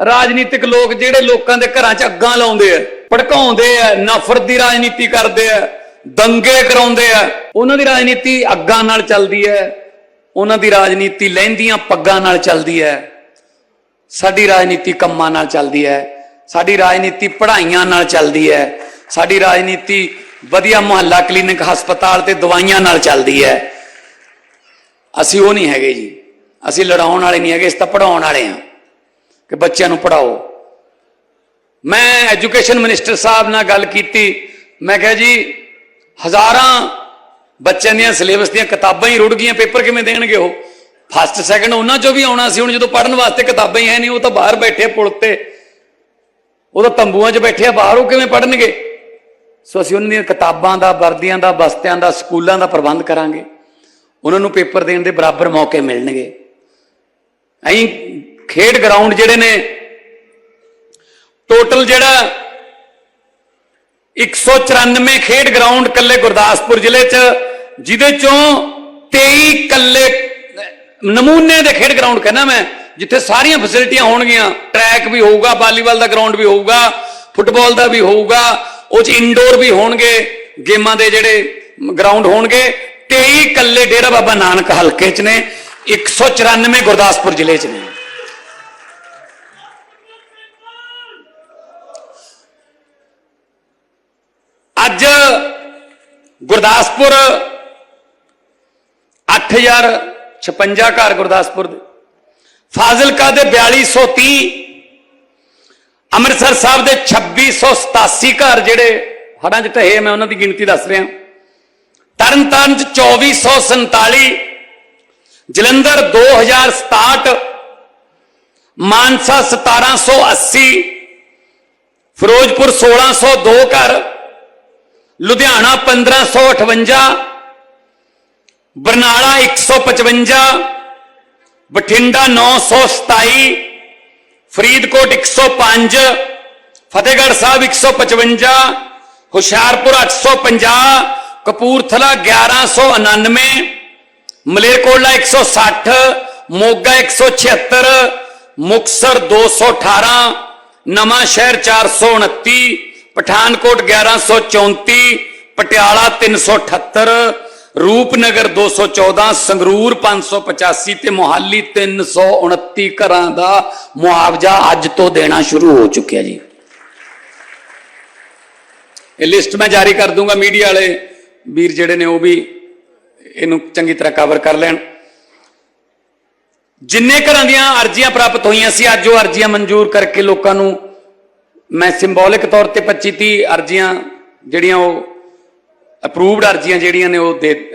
ਰਾਜਨੀਤਿਕ ਲੋਕ ਜਿਹੜੇ ਲੋਕਾਂ ਦੇ ਘਰਾਂ 'ਚ ਅੱਗਾਂ ਲਾਉਂਦੇ ਆ, ਭੜਕਾਉਂਦੇ ਆ, ਨਫ਼ਰਤ ਦੀ ਰਾਜਨੀਤੀ ਕਰਦੇ ਆ, ਦੰਗੇ ਕਰਾਉਂਦੇ ਆ, ਉਹਨਾਂ ਦੀ ਰਾਜਨੀਤੀ ਅੱਗਾਂ ਨਾਲ ਚੱਲਦੀ ਹੈ, ਉਹਨਾਂ ਦੀ ਰਾਜਨੀਤੀ ਲਹਿੰਦੀਆਂ ਪੱਗਾਂ ਨਾਲ ਚੱਲਦੀ ਹੈ, ਸਾਡੀ ਰਾਜਨੀਤੀ ਕੰਮਾਂ ਨਾਲ ਚੱਲਦੀ ਹੈ, ਸਾਡੀ ਰਾਜਨੀਤੀ ਪੜ੍ਹਾਈਆਂ ਨਾਲ ਚੱਲਦੀ ਹੈ, ਸਾਡੀ ਰਾਜਨੀਤੀ ਵਧੀਆ ਮੁਹੱਲਾ ਕਲੀਨਿਕ ਹਸਪਤਾਲ ਤੇ ਦਵਾਈਆਂ ਨਾਲ ਚੱਲਦੀ ਹੈ। ਅਸੀਂ ਉਹ ਨਹੀਂ ਹੈਗੇ ਜੀ, ਅਸੀਂ ਲੜਾਉਣ ਵਾਲੇ ਨਹੀਂ ਹੈਗੇ, ਅਸੀਂ ਤਾਂ ਪੜਾਉਣ ਵਾਲੇ ਹਾਂ। ਕਿ ਬੱਚਿਆਂ ਨੂੰ ਪੜਾਓ ਮੈਂ ਐਜੂਕੇਸ਼ਨ ਮਿਨਿਸਟਰ ਸਾਹਿਬ ਨਾਲ ਗੱਲ ਕੀਤੀ। ਮੈਂ ਕਿਹਾ ਜੀ, ਹਜ਼ਾਰਾਂ ਬੱਚਿਆਂ ਦੀਆਂ ਸਿਲੇਬਸ ਦੀਆਂ ਕਿਤਾਬਾਂ ਹੀ ਰੁੜ ਗਈਆਂ, ਪੇਪਰ ਕਿਵੇਂ ਦੇਣਗੇ ਉਹ? ਫਸਟ ਸੈਕੰਡ ਉਹਨਾਂ ਚੋਂ ਵੀ ਆਉਣਾ ਸੀ, ਹੁਣ ਜਦੋਂ ਪੜਨ ਵਾਸਤੇ ਕਿਤਾਬਾਂ ਹੀ ਹੈ ਨਹੀਂ, ਉਹ ਤਾਂ ਬਾਹਰ ਬੈਠੇ ਪੁਲ ਤੇ। ਉਹ ਤਾਂ ਤੰਬੂਆਂ 'ਚ ਬੈਠੇ ਆ, ਬਾਹਰ ਉਹ ਕਿਵੇਂ ਪੜਨਗੇ ਸੋ ਅਸੀਂ ਉਹਨਾਂ ਦੀਆਂ ਕਿਤਾਬਾਂ ਦਾ, ਵਰਦੀਆਂ ਦਾ, ਬਸਤਿਆਂ ਦਾ, ਸਕੂਲਾਂ ਦਾ ਪ੍ਰਬੰਧ ਕਰਾਂਗੇ। ਉਹਨਾਂ ਨੂੰ ਪੇਪਰ ਦੇਣ ਦੇ ਬਰਾਬਰ ਮੌਕੇ ਮਿਲਣਗੇ। ਐਂ ਖੇਡ ਗਰਾਊਂਡ ਜਿਹੜੇ ਨੇ ਟੋਟਲ ਜਿਹੜਾ 194 ਖੇਡ ਗਰਾਊਂਡ ਕੱਲੇ ਗੁਰਦਾਸਪੁਰ ਜ਼ਿਲ੍ਹੇ 'ਚ, ਜਿਹਦੇ ਚੋਂ 23 ਕੱਲੇ ਨਮੂਨੇ ਦੇ ਖੇਡ ਗਰਾਊਂਡ ਕਹਿੰਦਾ ਮੈਂ, ਜਿੱਥੇ ਸਾਰੀਆਂ ਫੈਸਿਲਿਟੀਆਂ ਹੋਣਗੀਆਂ ਟਰੈਕ ਵੀ ਹੋਊਗਾ ਵਾਲੀਬਾਲ ਦਾ ਗਰਾਊਂਡ ਵੀ ਹੋਊਗਾ ਫੁੱਟਬਾਲ ਦਾ ਵੀ ਹੋਊਗਾ, ਉਹ 'ਚ ਇਨਡੋਰ ਵੀ ਹੋਣਗੇ, ਗੇਮਾਂ ਦੇ ਜਿਹੜੇ ਗਰਾਊਂਡ ਹੋਣਗੇ 23 ਕੱਲੇ ਡੇਰਾ ਬਾਬਾ ਨਾਨਕ ਹਲਕੇ 'ਚ ਨੇ 194 ਗੁਰਦਾਸਪੁਰ ਜ਼ਿਲ੍ਹੇ 'ਚ ਨੇ। ਅੱਜ ਗੁਰਦਾਸਪੁਰ 8056 ਘਰ ਗੁਰਦਾਸਪੁਰ ਦੇ। ਫਾਜ਼ਿਲਕਾ ਦੇ 4230 ਅੰਮ੍ਰਿਤਸਰ ਸਾਹਿਬ ਦੇ 2687 ਘਰ ਜਿਹੜੇ ਹੜਾਂ 'ਚ ਢਹੇ ਮੈਂ ਉਹਨਾਂ ਦੀ ਗਿਣਤੀ ਦੱਸ ਰਿਹਾ। ਤਰਨਤਾਰਨ 'ਚ 2447 ਜਲੰਧਰ 2067 ਮਾਨਸਾ 1780 ਫਿਰੋਜ਼ਪੁਰ 1602 ਘਰ ਲੁਧਿਆਣਾ 1558 ਬਰਨਾਲਾ 155 ਬਠਿੰਡਾ 927 ਫਰੀਦਕੋਟ 105 ਫਤਿਹਗੜ੍ਹ ਸਾਹਿਬ 155 ਹੁਸ਼ਿਆਰਪੁਰ 850 ਕਪੂਰਥਲਾ 1199 ਮਲੇਰਕੋਟਲਾ 160 ਮੋਗਾ 176 ਮੁਕਸਰ 218 ਨਵਾਂ ਸ਼ਹਿਰ 429 ਪਠਾਨਕੋਟ 1134 ਪਟਿਆਲਾ 378 ਰੂਪਨਗਰ 214 ਸੰਗਰੂਰ 585 ਤੇ ਮੋਹਾਲੀ 329 ਘਰਾਂ ਦਾ ਮੁਆਵਜ਼ਾ ਅੱਜ ਤੋਂ ਦੇਣਾ ਸ਼ੁਰੂ ਹੋ ਚੁੱਕਿਆ ਜੀ। ਇਹ ਲਿਸਟ ਮੈਂ ਜਾਰੀ ਕਰ ਦੂੰਗਾ ਮੀਡੀਆ ਵਾਲੇ ਵੀਰ ਜਿਹੜੇ ਨੇ ਉਹ ਵੀ ਇਹਨੂੰ ਚੰਗੀ ਤਰ੍ਹਾਂ ਕਵਰ ਕਰ ਲੈਣ। ਜਿੰਨੇ ਘਰਾਂ ਦੀਆਂ ਅਰਜ਼ੀਆਂ ਪ੍ਰਾਪਤ ਹੋਈਆਂ ਸੀ, ਅੱਜ ਉਹ ਅਰਜ਼ੀਆਂ ਮਨਜ਼ੂਰ ਕਰਕੇ ਲੋਕਾਂ ਨੂੰ ਮੈਂ ਸਿੰਬੋਲਿਕ ਤੌਰ ਤੇ 25 30 ਅਰਜ਼ੀਆਂ ਜਿਹੜੀਆਂ ਉਹ ਅਪਰੂਵਡ ਅਰਜ਼ੀਆਂ ਜਿਹੜੀਆਂ ਨੇ ਉਹ ਦੇ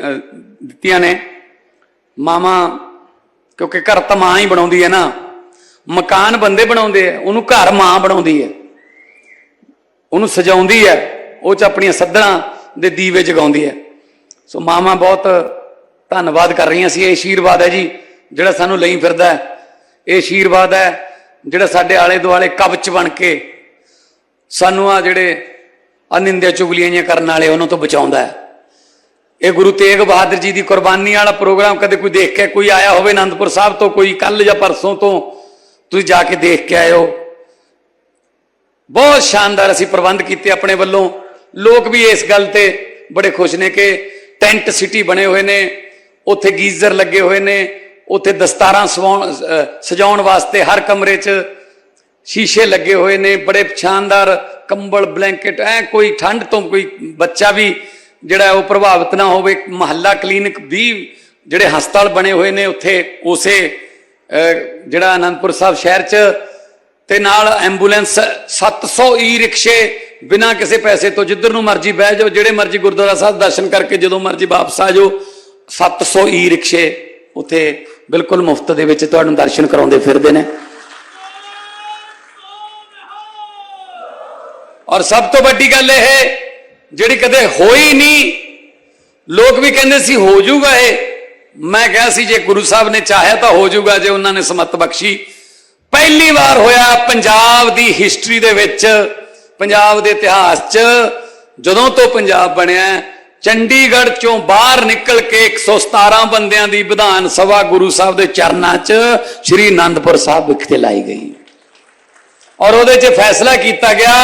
ਦਿੱਤੀਆਂ ਨੇ। ਮਾਮਾ ਕਿਉਂਕਿ ਘਰ ਤਾਂ ਮਾਂ ਹੀ ਬਣਾਉਂਦੀ ਹੈ ਨਾ। ਮਕਾਨ ਬੰਦੇ ਬਣਾਉਂਦੇ ਆ, ਉਹਨੂੰ ਘਰ ਮਾਂ ਬਣਾਉਂਦੀ ਹੈ। ਉਹਨੂੰ ਸਜਾਉਂਦੀ ਹੈ, ਉਹ ਚ ਆਪਣੀਆਂ ਸੱਧਰਾਂ ਦੇ ਦੀਵੇ ਜਗਾਉਂਦੀ ਹੈ। ਸੋ ਮਾਮਾ ਬਹੁਤ ਧੰਨਵਾਦ ਕਰ ਰਹੀਆਂ ਸੀ। ਇਹ ਆਸ਼ੀਰਵਾਦ ਹੈ ਜੀ, ਜਿਹੜਾ ਸਾਨੂੰ ਲਈ ਫਿਰਦਾ ਹੈ। ਇਹ ਆਸ਼ੀਰਵਾਦ ਹੈ, ਜਿਹੜਾ ਸਾਡੇ ਆਲੇ ਦੁਆਲੇ ਕਵਚ ਬਣ ਕੇ ਸਾਨੂੰ ਆ ਜਿਹੜੇ ਅਨਿੰਦਿਆ ਚੁਗਲੀਆਂ ਜਿਹੀਆਂ ਕਰਨ ਵਾਲੇ, ਉਹਨਾਂ ਤੋਂ ਬਚਾਉਂਦਾ ਹੈ। ਇਹ ਗੁਰੂ ਤੇਗ ਬਹਾਦਰ ਜੀ ਦੀ ਕੁਰਬਾਨੀ ਵਾਲਾ ਪ੍ਰੋਗਰਾਮ ਕਦੇ ਕੋਈ ਦੇਖ ਕੇ ਕੋਈ ਆਇਆ ਹੋਵੇ ਅਨੰਦਪੁਰ ਸਾਹਿਬ ਤੋਂ, ਕੋਈ ਕੱਲ ਜਾਂ ਪਰਸੋਂ ਤੋਂ, ਤੁਸੀਂ ਜਾ ਕੇ ਦੇਖ ਕੇ ਆਇਓ। ਬਹੁਤ ਸ਼ਾਨਦਾਰ ਅਸੀਂ ਪ੍ਰਬੰਧ ਕੀਤੇ ਆਪਣੇ ਵੱਲੋਂ। ਲੋਕ ਵੀ ਇਸ ਗੱਲ ਤੇ ਬੜੇ ਖੁਸ਼ ਨੇ ਕਿ ਟੈਂਟ ਸਿਟੀ ਬਣੇ ਹੋਏ ਨੇ, ਉੱਥੇ ਗੀਜ਼ਰ ਲੱਗੇ ਹੋਏ ਨੇ, ਉੱਥੇ ਦਸਤਾਰਾਂ ਸਵਾਉਣ ਸਜਾਉਣ ਵਾਸਤੇ ਹਰ ਕਮਰੇ 'ਚ ਸ਼ੀਸ਼ੇ ਲੱਗੇ ਹੋਏ ਨੇ, ਬੜੇ ਸ਼ਾਨਦਾਰ ਕੰਬਲ, ਬਲੈਂਕਟ, ਐ ਕੋਈ ਠੰਡ ਤੋਂ ਕੋਈ ਬੱਚਾ ਵੀ ਜਿਹੜਾ ਉਹ ਪ੍ਰਭਾਵਿਤ ਨਾ ਹੋਵੇ। ਮਹੱਲਾ ਕਲੀਨਿਕ ਵੀ ਜਿਹੜੇ ਹਸਪਤਾਲ ਬਣੇ ਹੋਏ ਨੇ, ਉੱਥੇ ਉਸੇ ਜਿਹੜਾ ਆਨੰਦਪੁਰ ਸਾਹਿਬ ਸ਼ਹਿਰ 'ਚ ਤੇ ਨਾਲ ਐਂਬੂਲੈਂਸ 700 ਈ ਰਿਕਸ਼ੇ ਬਿਨਾਂ ਕਿਸੇ ਪੈਸੇ ਤੋਂ, ਜਿੱਧਰ ਨੂੰ ਮਰਜ਼ੀ ਬਹਿ ਜਾਓ, ਜਿਹੜੇ ਮਰਜ਼ੀ ਗੁਰਦੁਆਰਾ ਸਾਹਿਬ ਦਰਸ਼ਨ ਕਰਕੇ ਜਦੋਂ ਮਰਜ਼ੀ ਵਾਪਸ ਆ ਜਾਓ 700 ਈ ਰਿਕਸ਼ੇ ਉੱਥੇ ਬਿਲਕੁਲ ਮੁਫਤ ਦੇ ਵਿੱਚ ਤੁਹਾਨੂੰ ਦਰਸ਼ਨ ਕਰਾਉਂਦੇ ਫਿਰਦੇ ਨੇ। ਔਰ ਸਭ ਤੋਂ ਵੱਡੀ ਗੱਲ ਇਹ ਜਿਹੜੀ ਕਦੇ ਹੋਈ ਨਹੀਂ, ਲੋਕ ਵੀ ਕਹਿੰਦੇ ਸੀ ਹੋ ਜਾਊਗਾ ਇਹ। ਮੈਂ ਕਿਹਾ ਸੀ ਜੇ ਗੁਰੂ ਸਾਹਿਬ ਨੇ ਚਾਹਿਆ ਤਾਂ ਹੋ ਜਾਊਗਾ, ਜੇ ਉਹਨਾਂ ਨੇ ਸਮਤ ਬਖਸ਼ੀ। ਪਹਿਲੀ ਵਾਰ ਹੋਇਆ ਪੰਜਾਬ ਦੀ ਹਿਸਟਰੀ ਦੇ ਵਿੱਚ, ਪੰਜਾਬ ਦੇ ਇਤਿਹਾਸ 'ਚ, ਜਦੋਂ ਤੋਂ ਪੰਜਾਬ ਬਣਿਆ, ਚੰਡੀਗੜ੍ਹ ਚੋਂ ਬਾਹਰ ਨਿਕਲ ਕੇ 117 ਬੰਦਿਆਂ ਦੀ ਵਿਧਾਨ ਸਭਾ ਗੁਰੂ ਸਾਹਿਬ ਦੇ ਚਰਨਾਂ 'ਚ, ਸ੍ਰੀ ਅਨੰਦਪੁਰ ਸਾਹਿਬ ਵਿਖੇ ਲਾਈ ਗਈ। ਔਰ ਉਹਦੇ 'ਚ ਫੈਸਲਾ ਕੀਤਾ ਗਿਆ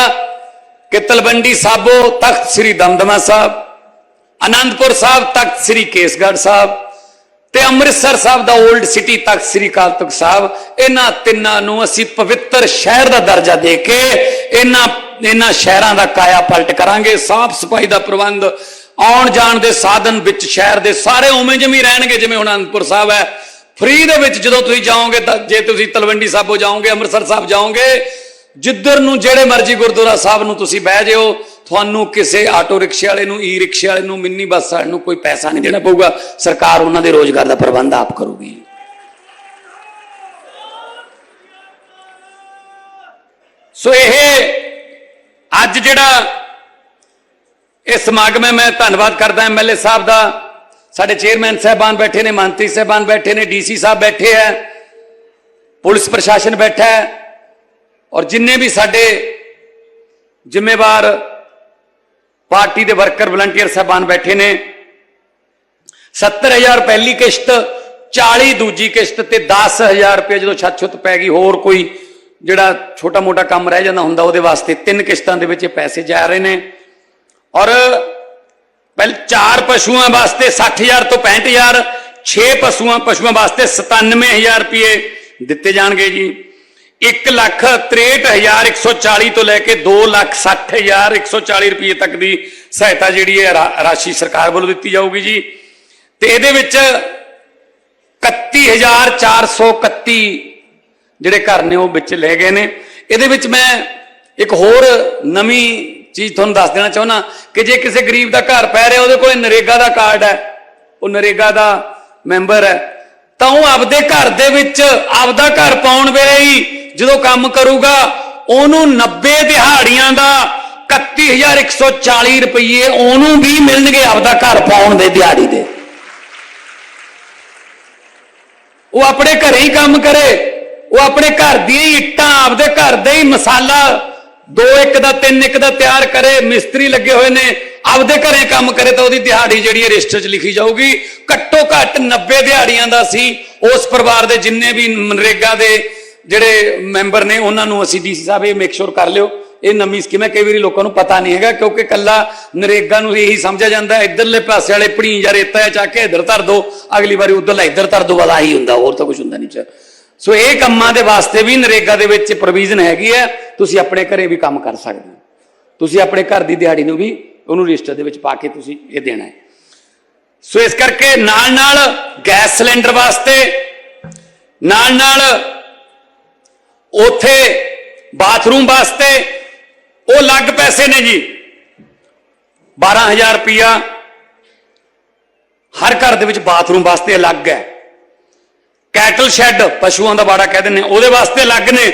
ਕਿ ਤਲਵੰਡੀ ਸਾਬੋ ਤਖਤ ਸ੍ਰੀ ਦਮਦਮਾ ਸਾਹਿਬ ਆਨੰਦਪੁਰ ਸਾਹਿਬ ਤਖਤ ਸ੍ਰੀ ਕੇਸਗੜ੍ਹ ਸਾਹਿਬ ਤੇ ਅੰਮ੍ਰਿਤਸਰ ਸਾਹਿਬ ਦਾ 올ਡ ਸਿਟੀ ਤਖਤ ਸ੍ਰੀ ਅਕਾਲ ਤਖਤ ਸਾਹਿਬ, ਇਹਨਾਂ ਤਿੰਨਾਂ ਨੂੰ ਅਸੀਂ ਪਵਿੱਤਰ ਸ਼ਹਿਰ ਦਾ ਦਰਜਾ ਦੇ ਕੇ ਇਹਨਾਂ ਇਹਨਾਂ ਸ਼ਹਿਰਾਂ ਦਾ ਕਾਇਆ ਪਲਟ ਕਰਾਂਗੇ। ਸਾਫ਼ ਸਫ਼ਾਈ ਦਾ ਪ੍ਰਬੰਧ, ਆਉਣ ਜਾਣ ਦੇ ਸਾਧਨ ਵਿੱਚ ਸ਼ਹਿਰ ਦੇ ਸਾਰੇ ਉਵੇਂ ਜਿਵੇਂ ਹੀ ਰਹਿਣਗੇ, ਜਿਵੇਂ ਹੁਣ ਅਨੰਦਪੁਰ ਸਾਹਿਬ ਹੈ। ਫ੍ਰੀ ਦੇ ਵਿੱਚ ਜਦੋਂ ਤੁਸੀਂ ਜਾਓਗੇ ਤਾਂ, ਜੇ ਤੁਸੀਂ ਤਲਵੰਡੀ ਸਾਬੋ ਜਾਓਗੇ, ਅੰਮ੍ਰਿਤਸਰ ਸਾਹਿਬ ਜਾਓਗੇ ਜਿੱਧਰ ਨੂੰ ਜਿਹੜੇ ਮਰਜ਼ੀ ਗੁਰਦੁਆਰਾ ਸਾਹਿਬ ਨੂੰ ਤੁਸੀਂ ਬਹਿ ਜਿਓ, ਤੁਹਾਨੂੰ ਕਿਸੇ ਆਟੋ ਰਿਕਸ਼ੇ ਵਾਲੇ ਨੂੰ ਈ ਰਿਕਸ਼ੇ ਵਾਲੇ ਨੂੰ, ਮਿੰਨੀ ਬੱਸ ਵਾਲੇ ਨੂੰ ਕੋਈ ਪੈਸਾ ਨਹੀਂ ਦੇਣਾ ਪਊਗਾ। ਸਰਕਾਰ ਉਹਨਾਂ ਦੇ ਰੋਜ਼ਗਾਰ ਦਾ ਪ੍ਰਬੰਧ ਆਪ ਕਰੂਗੀ। ਸੋ ਇਹ ਅੱਜ ਜਿਹੜਾ ਇਹ ਸਮਾਗਮ ਹੈ, ਮੈਂ ਧੰਨਵਾਦ ਕਰਦਾ ਐਮਐਲਏ ਸਾਹਿਬ ਦਾ। ਸਾਡੇ ਚੇਅਰਮੈਨ ਸਾਹਿਬਾਨ ਬੈਠੇ ਨੇ, ਮੰਤਰੀ ਸਾਹਿਬਾਨ ਬੈਠੇ ਨੇ ਡੀਸੀ ਸਾਹਿਬ ਬੈਠੇ ਹੈ, ਪੁਲਿਸ ਪ੍ਰਸ਼ਾਸਨ ਬੈਠਾ ਹੈ। ਔਰ ਜਿੰਨੇ ਵੀ ਸਾਡੇ ਜ਼ਿੰਮੇਵਾਰ ਪਾਰਟੀ ਦੇ ਵਰਕਰ, ਵਲੰਟੀਅਰ ਸਾਹਿਬਾਨ ਬੈਠੇ ਨੇ 70000 ਪਹਿਲੀ ਕਿਸ਼ਤ 40 ਦੂਜੀ ਕਿਸ਼ਤ ਤੇ 10000 ਰੁਪਏ ਜਦੋਂ ਛੱਤ ਛੁੱਤ ਪੈ ਗਈ, ਹੋਰ ਕੋਈ ਜਿਹੜਾ ਛੋਟਾ ਮੋਟਾ ਕੰਮ ਰਹਿ ਜਾਂਦਾ ਹੁੰਦਾ, ਉਹਦੇ ਵਾਸਤੇ ਤਿੰਨ ਕਿਸ਼ਤਾਂ ਦੇ ਵਿੱਚ ਇਹ ਪੈਸੇ ਜਾ ਰਹੇ ਨੇ। ਔਰ ਪਹਿਲ ਚਾਰ ਪਸ਼ੂਆਂ ਵਾਸਤੇ 60000 ਤੋਂ 65000 6 ਪਸ਼ੂਆਂ ਪਸ਼ੂਆਂ ਵਾਸਤੇ 97000 ਰੁਪਏ ਦਿੱਤੇ ਜਾਣਗੇ ਜੀ। 1 ਲੱਖ 63140 ਤੋਂ ਲੈ ਕੇ 2 ਲੱਖ 60140 ਰੁਪਏ ਤੱਕ ਦੀ ਸਹਾਇਤਾ ਜਿਹੜੀ ਹੈ, ਰਾ- ਰਾਸ਼ੀ ਸਰਕਾਰ ਵੱਲੋਂ ਦਿੱਤੀ ਜਾਊਗੀ ਜੀ। ਤੇ ਇਹਦੇ ਵਿੱਚ 31431 ਜਿਹੜੇ ਘਰ ਨੇ ਉਹ ਵਿੱਚ ਲੈ ਗਏ ਨੇ। ਇਹਦੇ ਵਿੱਚ ਮੈਂ ਇੱਕ ਹੋਰ ਨਵੀਂ ਚੀਜ਼ ਤੁਹਾਨੂੰ ਦੱਸ ਦੇਣਾ ਚਾਹੁੰਦਾ ਕਿ ਜੇ ਕਿਸੇ ਗਰੀਬ ਦਾ ਘਰ ਪੈ ਰਿਹਾ, ਉਹਦੇ ਕੋਲ ਨਰੇਗਾ ਦਾ ਕਾਰਡ ਹੈ, ਉਹ ਨਰੇਗਾ ਦਾ ਮੈਂਬਰ ਹੈ, ਤਾਂ ਉਹ ਆਪਦੇ ਘਰ ਦੇ ਵਿੱਚ ਆਪਦਾ ਘਰ ਪਾਉਣ ਵੇਲੇ ਹੀ ਜਦੋਂ ਕੰਮ ਕਰੂਗਾ, ਉਹਨੂੰ 90 ਦਿਹਾੜੀਆਂ ਦਾ 31140 ਰੁਪਏ ਉਹਨੂੰ ਵੀ ਮਿਲਣਗੇ ਆਪਦਾ ਘਰ ਪਾਉਣ ਦੇ ਦਿਹਾੜੀ ਦੇ। ਉਹ ਆਪਣੇ ਘਰੇ ਹੀ ਕੰਮ ਕਰੇ, ਉਹ ਆਪਣੇ ਘਰ ਦੀਆਂ ਹੀ ਇੱਟਾਂ, ਆਪਦੇ ਘਰ ਦੇ ਹੀ ਮਸਾਲਾ, ਦੋ ਇੱਕ ਦਾ, ਤਿੰਨ ਇੱਕ ਦਾ ਤਿਆਰ ਕਰੇ, ਮਿਸਤਰੀ ਲੱਗੇ ਹੋਏ ਨੇ, ਆਪਦੇ ਘਰੇ ਕੰਮ ਕਰੇ ਤਾਂ ਉਹਦੀ ਦਿਹਾੜੀ ਜਿਹੜੀ ਹੈ ਰਜਿਸਟਰ 'ਚ ਲਿਖੀ ਜਾਊਗੀ। ਘੱਟੋ ਘੱਟ 90 ਦਿਹਾੜੀਆਂ ਦਾ ਸੀ ਉਸ ਪਰਿਵਾਰ ਦੇ ਜਿੰਨੇ ਵੀ ਮਨਰੇਗਾ ਦੇ ਜਿਹੜੇ ਮੈਂਬਰ ਨੇ ਉਹਨਾਂ ਨੂੰ ਅਸੀਂ ਡੀਸੀ ਸਾਹਿਬ ਇਹ ਮੇਕ ਸ਼ੋਰ ਕਰ ਲਿਓ। ਇਹ ਨਵੀਂ ਸਕੀਮ ਹੈ ਕਈ ਵਾਰੀ ਲੋਕਾਂ ਨੂੰ ਪਤਾ ਨਹੀਂ ਹੈਗਾ ਕਿਉਂਕਿ ਕੱਲਾ ਨਰੇਗਾ ਨੂੰ ਇਹੀ ਸਮਝਿਆ ਜਾਂਦਾ ਹੈ, ਇੱਧਰਲੇ ਪਾਸੇ ਵਾਲੇ ਪਣੀ ਜਾਂ ਰੇਤਾ ਚੱਕ ਕੇ ਇੱਧਰ ਧਰ ਦੋ ਅਗਲੀ ਵਾਰੀ ਉੱਧਰਲਾ ਇੱਧਰ ਧਰ ਦੋ ਵਾਲਾ ਹੀ ਹੁੰਦਾ ਹੋਰ ਤਾਂ ਕੁਝ ਹੁੰਦਾ ਨਹੀਂ ਚ ਸੋ ਇਹ ਕੰਮਾਂ ਦੇ ਵਾਸਤੇ ਵੀ ਨਰੇਗਾ ਦੇ ਵਿੱਚ ਪ੍ਰੋਵੀਜ਼ਨ ਹੈਗੀ ਹੈ ਤੁਸੀਂ ਆਪਣੇ ਘਰੇ ਵੀ ਕੰਮ ਕਰ ਸਕਦੇ ਹੋ। ਤੁਸੀਂ ਆਪਣੇ ਘਰ ਦੀ ਦਿਹਾੜੀ ਨੂੰ ਵੀ ਉਹਨੂੰ ਰਜਿਸਟਰ ਦੇ ਵਿੱਚ ਪਾ ਕੇ ਤੁਸੀਂ ਇਹ ਦੇਣਾ ਹੈ। ਸੋ ਇਸ ਕਰਕੇ ਨਾਲ ਨਾਲ ਗੈਸ ਸਿਲੰਡਰ ਵਾਸਤੇ ਨਾਲ ਨਾਲ ਉਥੇ ਬਾਥਰੂਮ ਵਾਸਤੇ ਉਹ ਅਲੱਗ ਪੈਸੇ ਨੇ ਜੀ। 12000 ਰੁਪਇਆ ਹਰ ਘਰ ਦੇ ਵਿੱਚ ਬਾਥਰੂਮ ਵਾਸਤੇ ਅਲੱਗ ਹੈ। ਕੈਟਲ ਸ਼ੈੱਡ ਪਸ਼ੂਆਂ ਦਾ ਬਾੜਾ ਕਹਿੰਦੇ ਨੇ ਉਹਦੇ ਵਾਸਤੇ ਅਲੱਗ ਨੇ।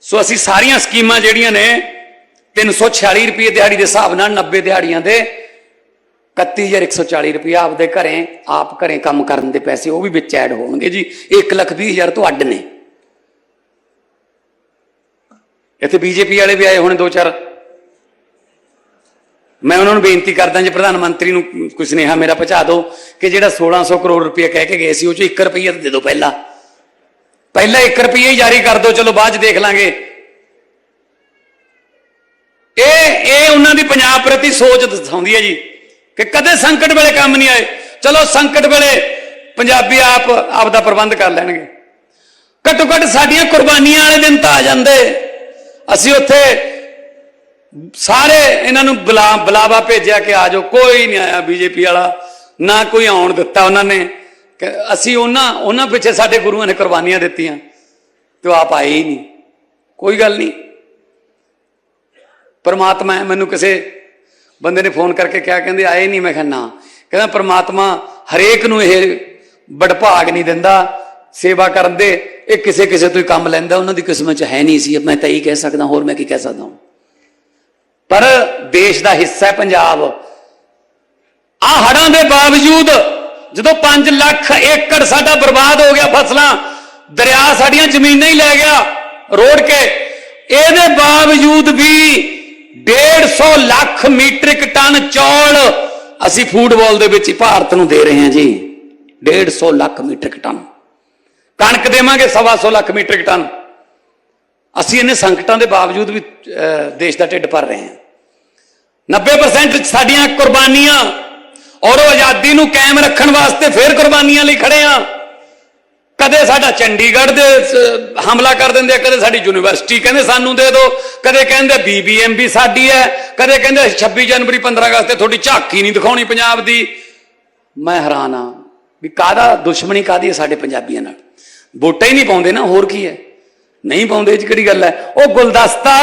ਸੋ ਅਸੀਂ ਸਾਰੀਆਂ ਸਕੀਮਾਂ ਜਿਹੜੀਆਂ ਨੇ 346 ਰੁਪਏ ਦਿਹਾੜੀ ਦੇ ਹਿਸਾਬ ਨਾਲ 90 ਦਿਹਾੜੀਆਂ ਦੇ 31140 ਰੁਪਏ ਆਪਦੇ ਘਰੇ, ਆਪ ਘਰੇ ਕੰਮ ਕਰਨ ਦੇ ਪੈਸੇ ਉਹ ਵੀ ਵਿੱਚ ਐਡ ਹੋਣਗੇ ਜੀ। 1 ਲੱਖ 20 ਹਜ਼ਾਰ ਤੋਂ ਅੱਡ ਨੇ। ਇੱਥੇ ਬੀਜੇਪੀ ਵਾਲੇ ਵੀ ਆਏ ਹੋਣੇ ਦੋ ਚਾਰ। ਮੈਂ ਉਹਨਾਂ ਨੂੰ ਬੇਨਤੀ ਕਰਦਾ ਜੇ, ਪ੍ਰਧਾਨ ਮੰਤਰੀ ਨੂੰ ਕੋਈ ਸੁਨੇਹਾ ਮੇਰਾ ਪਹੁੰਚਾ ਦਿਓ ਕਿ ਜਿਹੜਾ 1600 ਕਰੋੜ ਰੁਪਏ ਕਹਿ ਕੇ ਗਏ ਸੀ, ਉਹ ਚ 1 ਰੁਪਈਆ ਦੇ ਦਿਓ ਪਹਿਲਾਂ। ਪਹਿਲਾਂ 1 ਰੁਪਈਆ ਹੀ ਜਾਰੀ ਕਰ ਦਿਓ, ਚਲੋ ਬਾਅਦ ਚ ਦੇਖ ਲਾਂਗੇ। ਇਹ ਇਹ ਉਹਨਾਂ ਦੀ ਪੰਜਾਬ ਪ੍ਰਤੀ ਸੋਚ ਦਰਸਾਉਂਦੀ ਹੈ ਜੀ, ਕਿ ਕਦੇ ਸੰਕਟ ਵੇਲੇ ਕੰਮ ਨਹੀਂ ਆਏ। ਚਲੋ ਸੰਕਟ ਵੇਲੇ ਪੰਜਾਬੀ ਆਪ ਆਪ ਦਾ ਪ੍ਰਬੰਧ ਕਰ ਲੈਣਗੇ। ਘੱਟੋ ਘੱਟ ਸਾਡੀਆਂ ਕੁਰਬਾਨੀਆਂ ਵਾਲੇ ਦਿਨ ਤਾਂ ਆ ਜਾਂਦੇ। ਅਸੀਂ ਉੱਥੇ ਸਾਰੇ ਇਹਨਾਂ ਨੂੰ ਬੁਲਾ, ਬੁਲਾਵਾ ਭੇਜਿਆ ਕਿ ਆ ਜਾਓ, ਕੋਈ ਨਹੀਂ ਆਇਆ ਬੀਜੇਪੀ ਵਾਲਾ, ਨਾ ਕੋਈ ਆਉਣ ਦਿੱਤਾ ਉਹਨਾਂ ਨੇ। ਅਸੀਂ ਉਹਨਾਂ ਉਹਨਾਂ ਪਿੱਛੇ ਸਾਡੇ ਗੁਰੂਆਂ ਨੇ ਕੁਰਬਾਨੀਆਂ ਦਿੱਤੀਆਂ, ਤੇ ਉਹ ਆਪ ਆਏ ਹੀ ਨਹੀਂ। ਕੋਈ ਗੱਲ ਨਹੀਂ। ਪਰਮਾਤਮਾ ਮੈਨੂੰ ਕਿਸੇ ਬੰਦੇ ਨੇ ਫੋਨ ਕਰਕੇ ਕਿਹਾ, ਕਹਿੰਦੇ ਆਏ ਨਹੀਂ, ਮੈਂ ਕਿਹਾ ਨਾ। ਕਹਿੰਦਾ ਪਰਮਾਤਮਾ ਹਰੇਕ ਨੂੰ ਇਹ ਬੜਭਾਗ ਨਹੀਂ ਦਿੰਦਾ ਸੇਵਾ ਕਰਨ ਦੇ, ਇਹ ਕਿਸੇ ਕਿਸੇ ਤੋਂ ਹੀ ਕੰਮ ਲੈਂਦਾ, ਉਹਨਾਂ ਦੀ ਕਿਸਮਤ 'ਚ ਹੈ ਨਹੀਂ ਸੀ। ਮੈਂ ਤਾਂ ਇਹੀ ਕਹਿ ਸਕਦਾ, ਹੋਰ ਮੈਂ ਕੀ ਕਹਿ ਸਕਦਾ ਹਾਂ? ਪਰ ਦੇਸ਼ ਦਾ ਹਿੱਸਾ ਹੈ ਪੰਜਾਬ। ਆ ਹੜਾਂ ਦੇ ਬਾਵਜੂਦ ਜਦੋਂ 5 ਲੱਖ ਏਕੜ ਸਾਡਾ ਬਰਬਾਦ ਹੋ ਗਿਆ ਫਸਲਾਂ, ਦਰਿਆ ਸਾਡੀਆਂ ਜ਼ਮੀਨਾਂ ਹੀ ਲੈ ਗਿਆ, ਰੋੜ ਕੇ, ਇਹਦੇ ਬਾਵਜੂਦ ਵੀ 150 ਲੱਖ ਮੀਟ੍ਰਿਕ ਟਨ ਚੌਲ ਅਸੀਂ ਫੂਡਬਾਲ ਦੇ ਵਿੱਚ ਭਾਰਤ ਨੂੰ ਦੇ ਰਹੇ ਹਾਂ ਜੀ। 150 ਲੱਖ ਮੀਟ੍ਰਿਕ ਟਨ। ਕਣਕ ਦੇਵਾਂਗੇ 125 ਲੱਖ ਮੀਟ੍ਰਿਕ ਟਨ। ਅਸੀਂ ਇਹਨੇ ਸੰਕਟਾਂ ਦੇ ਬਾਵਜੂਦ ਵੀ ਦੇਸ਼ ਦਾ ਢਿੱਡ ਭਰ ਰਹੇ ਹਾਂ। 90% ਸਾਡੀਆਂ ਕੁਰਬਾਨੀਆਂ, ਔਰ ਉਹ ਆਜ਼ਾਦੀ ਨੂੰ ਕਾਇਮ ਰੱਖਣ ਵਾਸਤੇ ਫੇਰ ਕੁਰਬਾਨੀਆਂ ਲਈ ਖੜੇ ਆ ਕਦੇ ਸਾਡਾ ਚੰਡੀਗੜ੍ਹ ਦੇ ਹਮਲਾ ਕਰ ਦਿੰਦੇ ਆ, ਕਦੇ ਸਾਡੀ ਯੂਨੀਵਰਸਿਟੀ ਕਹਿੰਦੇ ਸਾਨੂੰ ਦੇ ਦਿਓ ਕਦੇ ਕਹਿੰਦੇ ਬੀਬੀਐਮਬੀ ਸਾਡੀ ਹੈ, ਕਦੇ ਕਹਿੰਦੇ 26 ਜਨਵਰੀ 15 ਅਗਸਤ ਤੇ ਤੁਹਾਡੀ ਝਾਕੀ ਨਹੀਂ ਦਿਖਾਉਣੀ ਪੰਜਾਬ ਦੀ। ਮੈਂ ਹੈਰਾਨ ਆ ਵੀ ਕਾਦਾ ਦੁਸ਼ਮਣੀ ਕਾਦੀ ਹੈ ਸਾਡੇ ਪੰਜਾਬੀਆਂ ਨਾਲ? ਵੋਟਾਂ ਹੀ ਨਹੀਂ ਪਾਉਂਦੇ ਨਾ, ਹੋਰ ਕੀ ਹੈ? ਨਹੀਂ ਪਾਉਂਦੇ, ਇਹ 'ਚ ਕਿਹੜੀ ਗੱਲ ਹੈ? ਉਹ ਗੁਲਦਸਤਾ!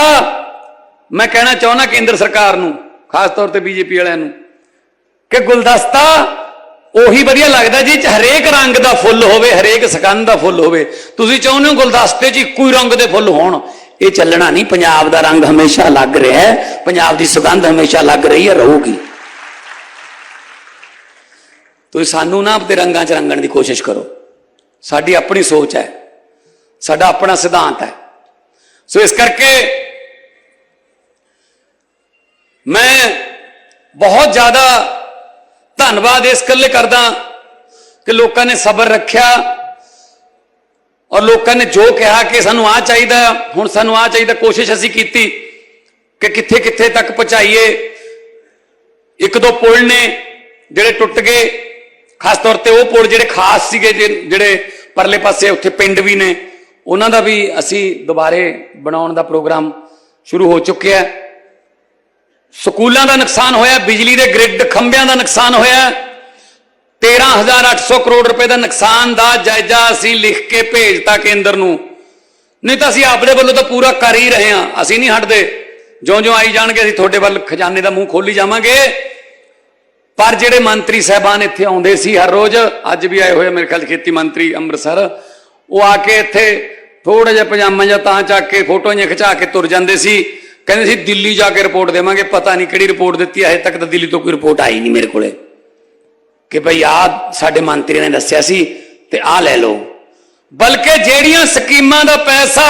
ਮੈਂ ਕਹਿਣਾ ਚਾਹੁੰਦਾ ਕੇਂਦਰ ਸਰਕਾਰ ਨੂੰ, ਖਾਸ ਤੌਰ ਤੇ ਬੀਜੇਪੀ ਵਾਲਿਆਂ ਨੂੰ, ਕਿ ਗੁਲਦਸਤਾ ਉਹੀ ਵਧੀਆ ਲੱਗਦਾ ਜੀ ਚ ਹਰੇਕ ਰੰਗ ਦਾ ਫੁੱਲ ਹੋਵੇ, ਹਰੇਕ ਸੁਗੰਧ ਦਾ ਫੁੱਲ ਹੋਵੇ। ਤੁਸੀਂ ਚਾਹੁੰਦੇ ਹੋ ਗੁਲਦਸਤੇ 'ਚ ਇੱਕੋ ਹੀ ਰੰਗ ਦੇ ਫੁੱਲ ਹੋਣ? ਇਹ ਚੱਲਣਾ ਨਹੀਂ, ਪੰਜਾਬ ਦਾ ਰੰਗ ਹਮੇਸ਼ਾ ਲੱਗ ਰਿਹਾ ਹੈ, ਪੰਜਾਬ ਦੀ ਸੁਗੰਧ ਹਮੇਸ਼ਾ ਲੱਗ ਰਹੀ ਹੈ, ਰਹੂਗੀ। ਤੁਸੀਂ ਸਾਨੂੰ ਨਾ ਆਪਣੇ ਰੰਗਾਂ 'ਚ ਰੰਗਣ ਦੀ ਕੋਸ਼ਿਸ਼ ਕਰੋ। ਸਾਡੀ ਆਪਣੀ ਸੋਚ ਹੈ। ਸਾਡਾ ਆਪਣਾ ਸਿਧਾਂਤ ਹੈ। ਸੋ ਇਸ ਕਰਕੇ ਮੈਂ ਬਹੁਤ ਜ਼ਿਆਦਾ ਧੰਨਵਾਦ ਇਸ ਕੱਲੇ ਕਰਦਾ ਕਿ ਲੋਕਾਂ ਨੇ ਸਬਰ ਰੱਖਿਆ ਔਰ ਲੋਕਾਂ ਨੇ ਜੋ ਕਿਹਾ ਕਿ ਸਾਨੂੰ ਆ ਚਾਹੀਦਾ, ਹੁਣ ਸਾਨੂੰ ਆ ਚਾਹੀਦਾ, ਕੋਸ਼ਿਸ਼ ਅਸੀਂ ਕੀਤੀ ਕਿ ਕਿੱਥੇ ਕਿੱਥੇ ਤੱਕ ਪਹੁੰਚਾਈਏ। ਇੱਕ ਦੋ ਪੁਲ ਨੇ ਜਿਹੜੇ ਟੁੱਟ ਗਏ। ਖਾਸ ਤੌਰ ਤੇ ਉਹ ਪੁਲ ਜਿਹੜੇ ਖਾਸ ਸੀਗੇ ਜਿ- ਜਿਹੜੇ ਪਰਲੇ ਪਾਸੇ ਉੱਥੇ ਪਿੰਡ ਵੀ ਨੇ, ਉਹਨਾਂ ਦਾ ਵੀ ਅਸੀਂ ਦੁਬਾਰੇ ਬਣਾਉਣ ਦਾ ਪ੍ਰੋਗਰਾਮ ਸ਼ੁਰੂ ਹੋ ਚੁੱਕਿਆ ਹੈ ਸਕੂਲਾਂ ਦਾ ਨੁਕਸਾਨ ਹੋਇਆ, ਬਿਜਲੀ ਦੇ ਗ੍ਰਿਡ ਖੰਭਿਆਂ ਦਾ ਨੁਕਸਾਨ ਹੋਇਆ। 13800 ਕਰੋੜ ਰੁਪਏ ਦਾ ਨੁਕਸਾਨ ਦਾ ਜਾਇਜ਼ਾ ਅਸੀਂ ਲਿਖ ਕੇ ਭੇਜਤਾ ਕੇਂਦਰ ਨੂੰ। ਨਹੀਂ ਤਾਂ ਅਸੀਂ ਆਪਣੇ ਵੱਲੋਂ ਤਾਂ ਪੂਰਾ ਕਰ ਹੀ ਰਹੇ ਹਾਂ, ਅਸੀਂ ਨਹੀਂ ਹਟਦੇ। ਜਿਉਂ-ਜਿਉਂ ਆਈ ਜਾਣਗੇ, ਅਸੀਂ ਤੁਹਾਡੇ ਵੱਲ ਖਜ਼ਾਨੇ ਦਾ ਮੂੰਹ ਖੋਲੀ ਜਾਵਾਂਗੇ। ਪਰ ਜਿਹੜੇ ਮੰਤਰੀ ਸਹਿਬਾਨ ਇੱਥੇ ਆਉਂਦੇ ਸੀ ਹਰ ਰੋਜ਼, ਅੱਜ ਵੀ ਆਏ ਹੋਏ ਮੇਰੇ ਖਿਆਲ ਖੇਤੀ ਮੰਤਰੀ ਅੰਮ੍ਰਿਤਸਰ, ਉਹ ਆ ਕੇ ਇੱਥੇ ਥੋੜਾ ਜਿਹਾ ਪਜਾਮਾ ਜਾਂ ਤਾਂ ਚੱਕ ਕੇ ਫੋਟੋਆਂ ਜਿਹੀਆਂ ਖਿਚਾ ਕੇ ਤੁਰ ਜਾਂਦੇ ਸੀ। ਕਹਿੰਦੇ ਸੀ, ਦਿੱਲੀ ਜਾ ਕੇ ਰਿਪੋਰਟ ਦੇਵਾਂਗੇ, ਪਤਾ ਨਹੀਂ ਕਿਹੜੀ ਰਿਪੋਰਟ ਦਿੱਤੀ, ਅਜੇ ਤੱਕ ਤਾਂ ਦਿੱਲੀ ਤੋਂ ਕੋਈ ਰਿਪੋਰਟ ਆਈ ਨਹੀਂ ਮੇਰੇ ਕੋਲੇ। ਕਿ ਭਈ ਆ ਸਾਡੇ ਮੰਤਰੀ ਨੇ ਦੱਸਿਆ ਸੀ ਤੇ ਆ ਲੈ ਲਓ। ਬਲਕਿ ਜਿਹੜੀਆਂ ਸਕੀਮਾਂ ਦਾ ਪੈਸਾ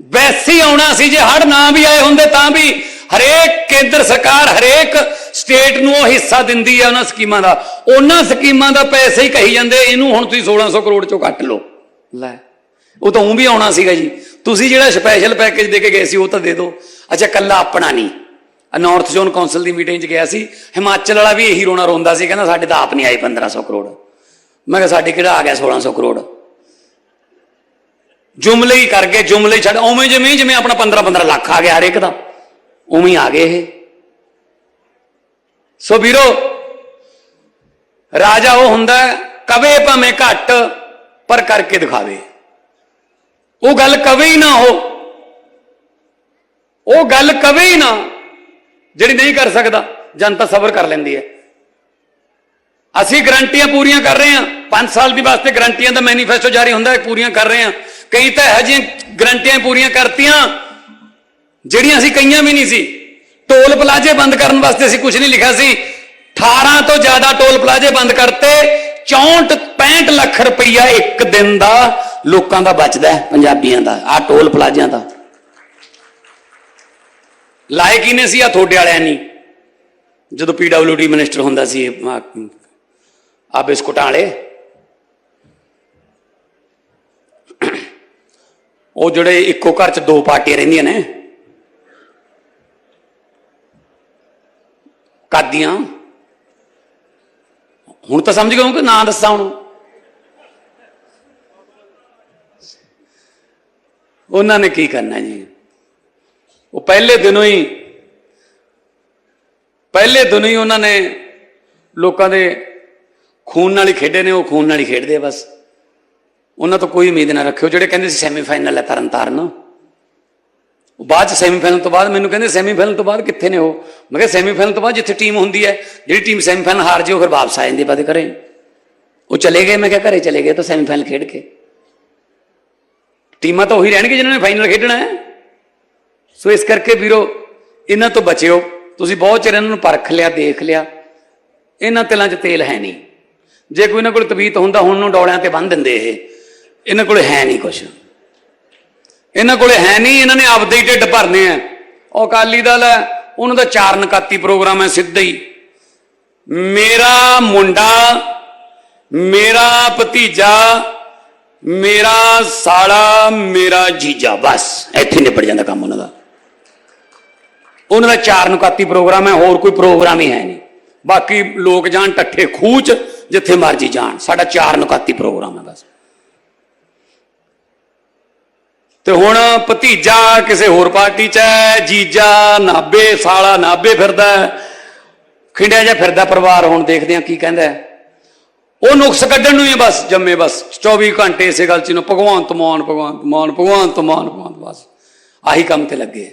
ਵੈਸੀ ਆਉਣਾ ਸੀ, ਜੇ ਹੜ ਨਾ ਵੀ ਆਏ ਹੁੰਦੇ ਤਾਂ ਵੀ ਹਰੇਕ ਕੇਂਦਰ ਸਰਕਾਰ ਹਰੇਕ ਸਟੇਟ ਨੂੰ ਉਹ ਹਿੱਸਾ ਦਿੰਦੀ ਹੈ ਉਹਨਾਂ ਸਕੀਮਾਂ ਦਾ। ਉਹਨਾਂ ਸਕੀਮਾਂ ਦਾ ਪੈਸੇ ਹੀ ਕਹੀ ਜਾਂਦੇ ਇਹਨੂੰ ਹੁਣ ਤੁਸੀਂ 1600 ਕਰੋੜ ਚੋਂ ਕੱਟ ਲਓ। ਲੈ। ਉਹ ਤਾਂ ਉਹ ਵੀ ਆਉਣਾ ਸੀਗਾ ਜੀ। ਤੁਸੀਂ ਜਿਹੜਾ ਸਪੈਸ਼ਲ ਪੈਕੇਜ ਦੇ ਕੇ ਗਏ ਸੀ ਉਹ ਤਾਂ ਦੇ ਦਿਓ। ਅੱਛਾ ਕੱਲਾ ਆਪਣਾ ਨਹੀਂ। ਨਾਰਥ ਜ਼ੋਨ ਕਾਉਂਸਲ ਦੀ ਮੀਟਿੰਗ 'ਚ ਗਿਆ ਸੀ। ਹਿਮਾਚਲ ਵਾਲਾ ਵੀ ਇਹੀ ਰੋਣਾ ਰੋਂਦਾ ਸੀ ਕਹਿੰਦਾ ਸਾਡੇ ਤਾਂ ਆਪ ਨਹੀਂ ਆਏ 1500 ਕਰੋੜ। ਮੈਂ ਕਿਹਾ ਸਾਡੇ ਕਿਹੜਾ ਆ ਗਿਆ 1600 ਕਰੋੜ? ਜੁਮਲੇ ਹੀ ਕਰ ਗਏ ਜੁਮਲੇ ਛੱਡ। ਉਵੇਂ ਜਿਵੇਂ ਜਿਵੇਂ ਆਪਣਾ 15 15 ਲੱਖ ਆ ਗਿਆ ਹਰੇਕ ਦਾ। ਉਵੇਂ ਆ ਗਏ ਇਹ। ਸੋ ਵੀਰੋ, ਰਾਜਾ ਉਹ ਹੁੰਦਾ ਕਵੇ ਭਾਵੇਂ ਘੱਟ, ਪਰ ਕਰਕੇ ਦਿਖਾਵੇ। ਉਹ ਗੱਲ ਕਵੇ ਹੀ ਨਾ ਹੋ ਉਹ ਗੱਲ ਕਵੇ ਹੀ ਨਾ, ਜਿਹੜੀ ਨਹੀਂ ਕਰ ਸਕਦਾ, ਜਨਤਾ ਸਬਰ ਕਰ ਲੈਂਦੀ ਹੈ। ਅਸੀਂ ਗਰੰਟੀਆਂ ਪੂਰੀਆਂ ਕਰ ਰਹੇ ਹਾਂ। 5 ਸਾਲ ਦੀ ਵਾਸਤੇ ਗਰੰਟੀਆਂ ਦਾ ਮੈਨੀਫੈਸਟੋ ਜਾਰੀ ਹੁੰਦਾ ਹੈ, ਪੂਰੀਆਂ ਕਰ ਰਹੇ ਹਾਂ। ਕਈ ਤਾਂ ਇਹੋ ਜਿਹੀਆਂ ਗਰੰਟੀਆਂ ਪੂਰੀਆਂ ਕਰਤੀਆਂ ਜਿਹੜੀਆਂ ਅਸੀਂ ਕਈਆਂ ਵੀ ਨਹੀਂ ਸੀ। ਟੋਲ ਪਲਾਜ਼ੇ ਬੰਦ ਕਰਨ ਵਾਸਤੇ ਅਸੀਂ ਕੁਝ ਨਹੀਂ ਲਿਖਿਆ ਸੀ। 18 ਤੋਂ ਜ਼ਿਆਦਾ ਟੋਲ ਪਲਾਜ਼ੇ ਬੰਦ ਕਰਤੇ। 64 65 ਲੱਖ ਰੁਪਈਆ ਇੱਕ ਦਿਨ ਦਾ ਲੋਕਾਂ ਦਾ ਬਚਦਾ ਪੰਜਾਬੀਆਂ ਦਾ ਆ ਟੋਲ ਪਲਾਜ਼ਿਆਂ ਦਾ। ਲਾਏ ਕਿਨੇ ਸੀ ਆ ਤੁਹਾਡੇ ਵਾਲਿਆਂ ਨਹੀਂ ਜਦੋਂ ਪੀਡਬਲਯੂਡੀ ਮਿਨਿਸਟਰ ਹੁੰਦਾ ਸੀ ਆ ਬਿਸਕੁਟਾਂ ਵਾਲੇ। ਉਹ ਜਿਹੜੇ ਇੱਕੋ ਘਰ 'ਚ ਦੋ ਪਾਰਟੀਆਂ ਰਹਿੰਦੀਆਂ ਨੇ। ਕਾਦੀਆਂ ਹੁਣ ਤਾਂ ਸਮਝ ਗਏ ਕਿ ਨਾਂ ਦੱਸਾਂ ਹੁਣ। ਉਹਨਾਂ ਨੇ ਕੀ ਕਰਨਾ ਜੀ? ਉਹ ਪਹਿਲੇ ਦਿਨੋਂ ਹੀ, ਪਹਿਲੇ ਦਿਨੋਂ ਹੀ ਉਹਨਾਂ ਨੇ ਲੋਕਾਂ ਦੇ ਖੂਨ ਨਾਲ ਹੀ ਖੇਡੇ ਨੇ, ਉਹ ਖੂਨ ਨਾਲ ਹੀ ਖੇਡਦੇ ਆ ਬਸ। ਉਹਨਾਂ ਤੋਂ ਕੋਈ ਉਮੀਦ ਨਾ ਰੱਖਿਓ, ਜਿਹੜੇ ਕਹਿੰਦੇ ਸੀ ਸੈਮੀਫਾਈਨਲ ਹੈ ਤਰਨ ਤਾਰਨ ਬਾਅਦ ਚ ਸੈਮੀਫਾਈਨਲ ਤੋਂ ਬਾਅਦ ਮੈਨੂੰ ਕਹਿੰਦੇ ਸੈਮੀਫਾਈਨਲ ਤੋਂ ਬਾਅਦ ਕਿੱਥੇ ਨੇ ਉਹ? ਮੈਂ ਕਿਹਾ ਸੈਮੀਫਾਈਨਲ ਤੋਂ ਬਾਅਦ ਜਿੱਥੇ ਟੀਮ ਹੁੰਦੀ ਹੈ, ਜਿਹੜੀ ਟੀਮ ਸੈਮੀਫਾਈਨਲ ਹਾਰ ਜੇ ਫਿਰ ਵਾਪਸ ਆ ਜਾਂਦੀ ਬਾਦੇ ਘਰੇ। ਉਹ ਚਲੇ ਗਏ, ਮੈਂ ਕਿਹਾ ਘਰੇ ਚਲੇ ਗਏ ਤਾਂ ਸੈਮੀਫਾਈਨਲ ਖੇਡ ਕੇ। ਟੀਮਾਂ ਤਾਂ ਉਹੀ ਰਹਿਣਗੇ ਜਿਨ੍ਹਾਂ ਨੇ ਫਾਈਨਲ ਖੇਡਣਾ ਹੈ। ਸੋ ਇਸ ਕਰਕੇ ਵੀਰੋ, ਇਹਨਾਂ ਤੋਂ ਬਚਿਓ। ਤੁਸੀਂ ਬਹੁਤ ਚਿਰ ਇਹਨਾਂ ਨੂੰ ਪਰਖ ਲਿਆ, ਦੇਖ ਲਿਆ। ਇਹਨਾਂ ਤਿਲਾਂ 'ਚ ਤੇਲ ਹੈ ਨਹੀਂ। ਜੇ ਕੋਈ ਇਹਨਾਂ ਕੋਲ ਤਵੀਤ ਹੁੰਦਾ, ਹੁਣ ਨੂੰ ਡੋਲਿਆਂ ਤੇ ਬੰਨ ਦਿੰਦੇ ਇਹ। ਇਹਨਾਂ ਕੋਲ ਹੈ ਨਹੀਂ ਕੁਛ। ਇਹਨਾਂ ਕੋਲੇ ਹੈ ਨਹੀਂ, ਇਹਨਾਂ ਨੇ ਆਪਦੇ ਹੀ ਢਿੱਡ ਭਰਨੇ ਆ। ਉਹ ਅਕਾਲੀ ਦਲ ਹੈ, ਉਹਨਾਂ ਦਾ ਚਾਰ ਨਕਾਤੀ ਪ੍ਰੋਗਰਾਮ ਹੈ ਸਿੱਧਾ ਹੀ। ਮੇਰਾ ਮੁੰਡਾ, ਮੇਰਾ ਭਤੀਜਾ, ਮੇਰਾ ਸਾਲਾ, ਮੇਰਾ ਜੀਜਾ, ਬਸ। ਇੱਥੇ ਨਿਪਟ ਜਾਂਦਾ ਕੰਮ ਉਹਨਾਂ ਦਾ। ਉਹਨਾਂ ਦਾ ਚਾਰ ਨੁਕਾਤੀ ਪ੍ਰੋਗਰਾਮ ਹੈ, ਹੋਰ ਕੋਈ ਪ੍ਰੋਗਰਾਮ ਹੀ ਹੈ ਨਹੀਂ। ਬਾਕੀ ਲੋਕ ਜਾਣ ਟੱਠੇ ਖੂਚ, ਜਿੱਥੇ ਮਰਜ਼ੀ ਜਾਣ। ਸਾਡਾ ਚਾਰ ਨੁਕਾਤੀ ਪ੍ਰੋਗਰਾਮ ਹੈ ਬਸ। ਤੇ ਹੁਣ ਭਤੀਜਾ ਕਿਸੇ ਹੋਰ ਪਾਰਟੀ 'ਚ ਹੈ, ਜੀਜਾ ਨਾਬੇ ਸਾਲਾ ਨਾਬੇ ਫਿਰਦਾ ਖਿੰਡਿਆ ਜਿਹਾ ਫਿਰਦਾ ਪਰਿਵਾਰ, ਹੁਣ ਦੇਖਦੇ ਆ ਕੀ ਕਹਿੰਦਾ ਉਹ ਨੁਕਸ ਕੱਢਣ ਨੂੰ ਹੀ ਬਸ, ਜੰਮੇ ਬਸ। 24 ਘੰਟੇ ਇਸੇ ਗੱਲ 'ਚ ਨੂੰ ਭਗਵੰਤ ਮਾਨ ਭਗਵੰਤ ਮਾਨ ਭਗਵੰਤ ਮਾਨ ਭਗਵੰਤ ਬਸ। ਆਹੀ ਕੰਮ ਤੇ ਲੱਗੇ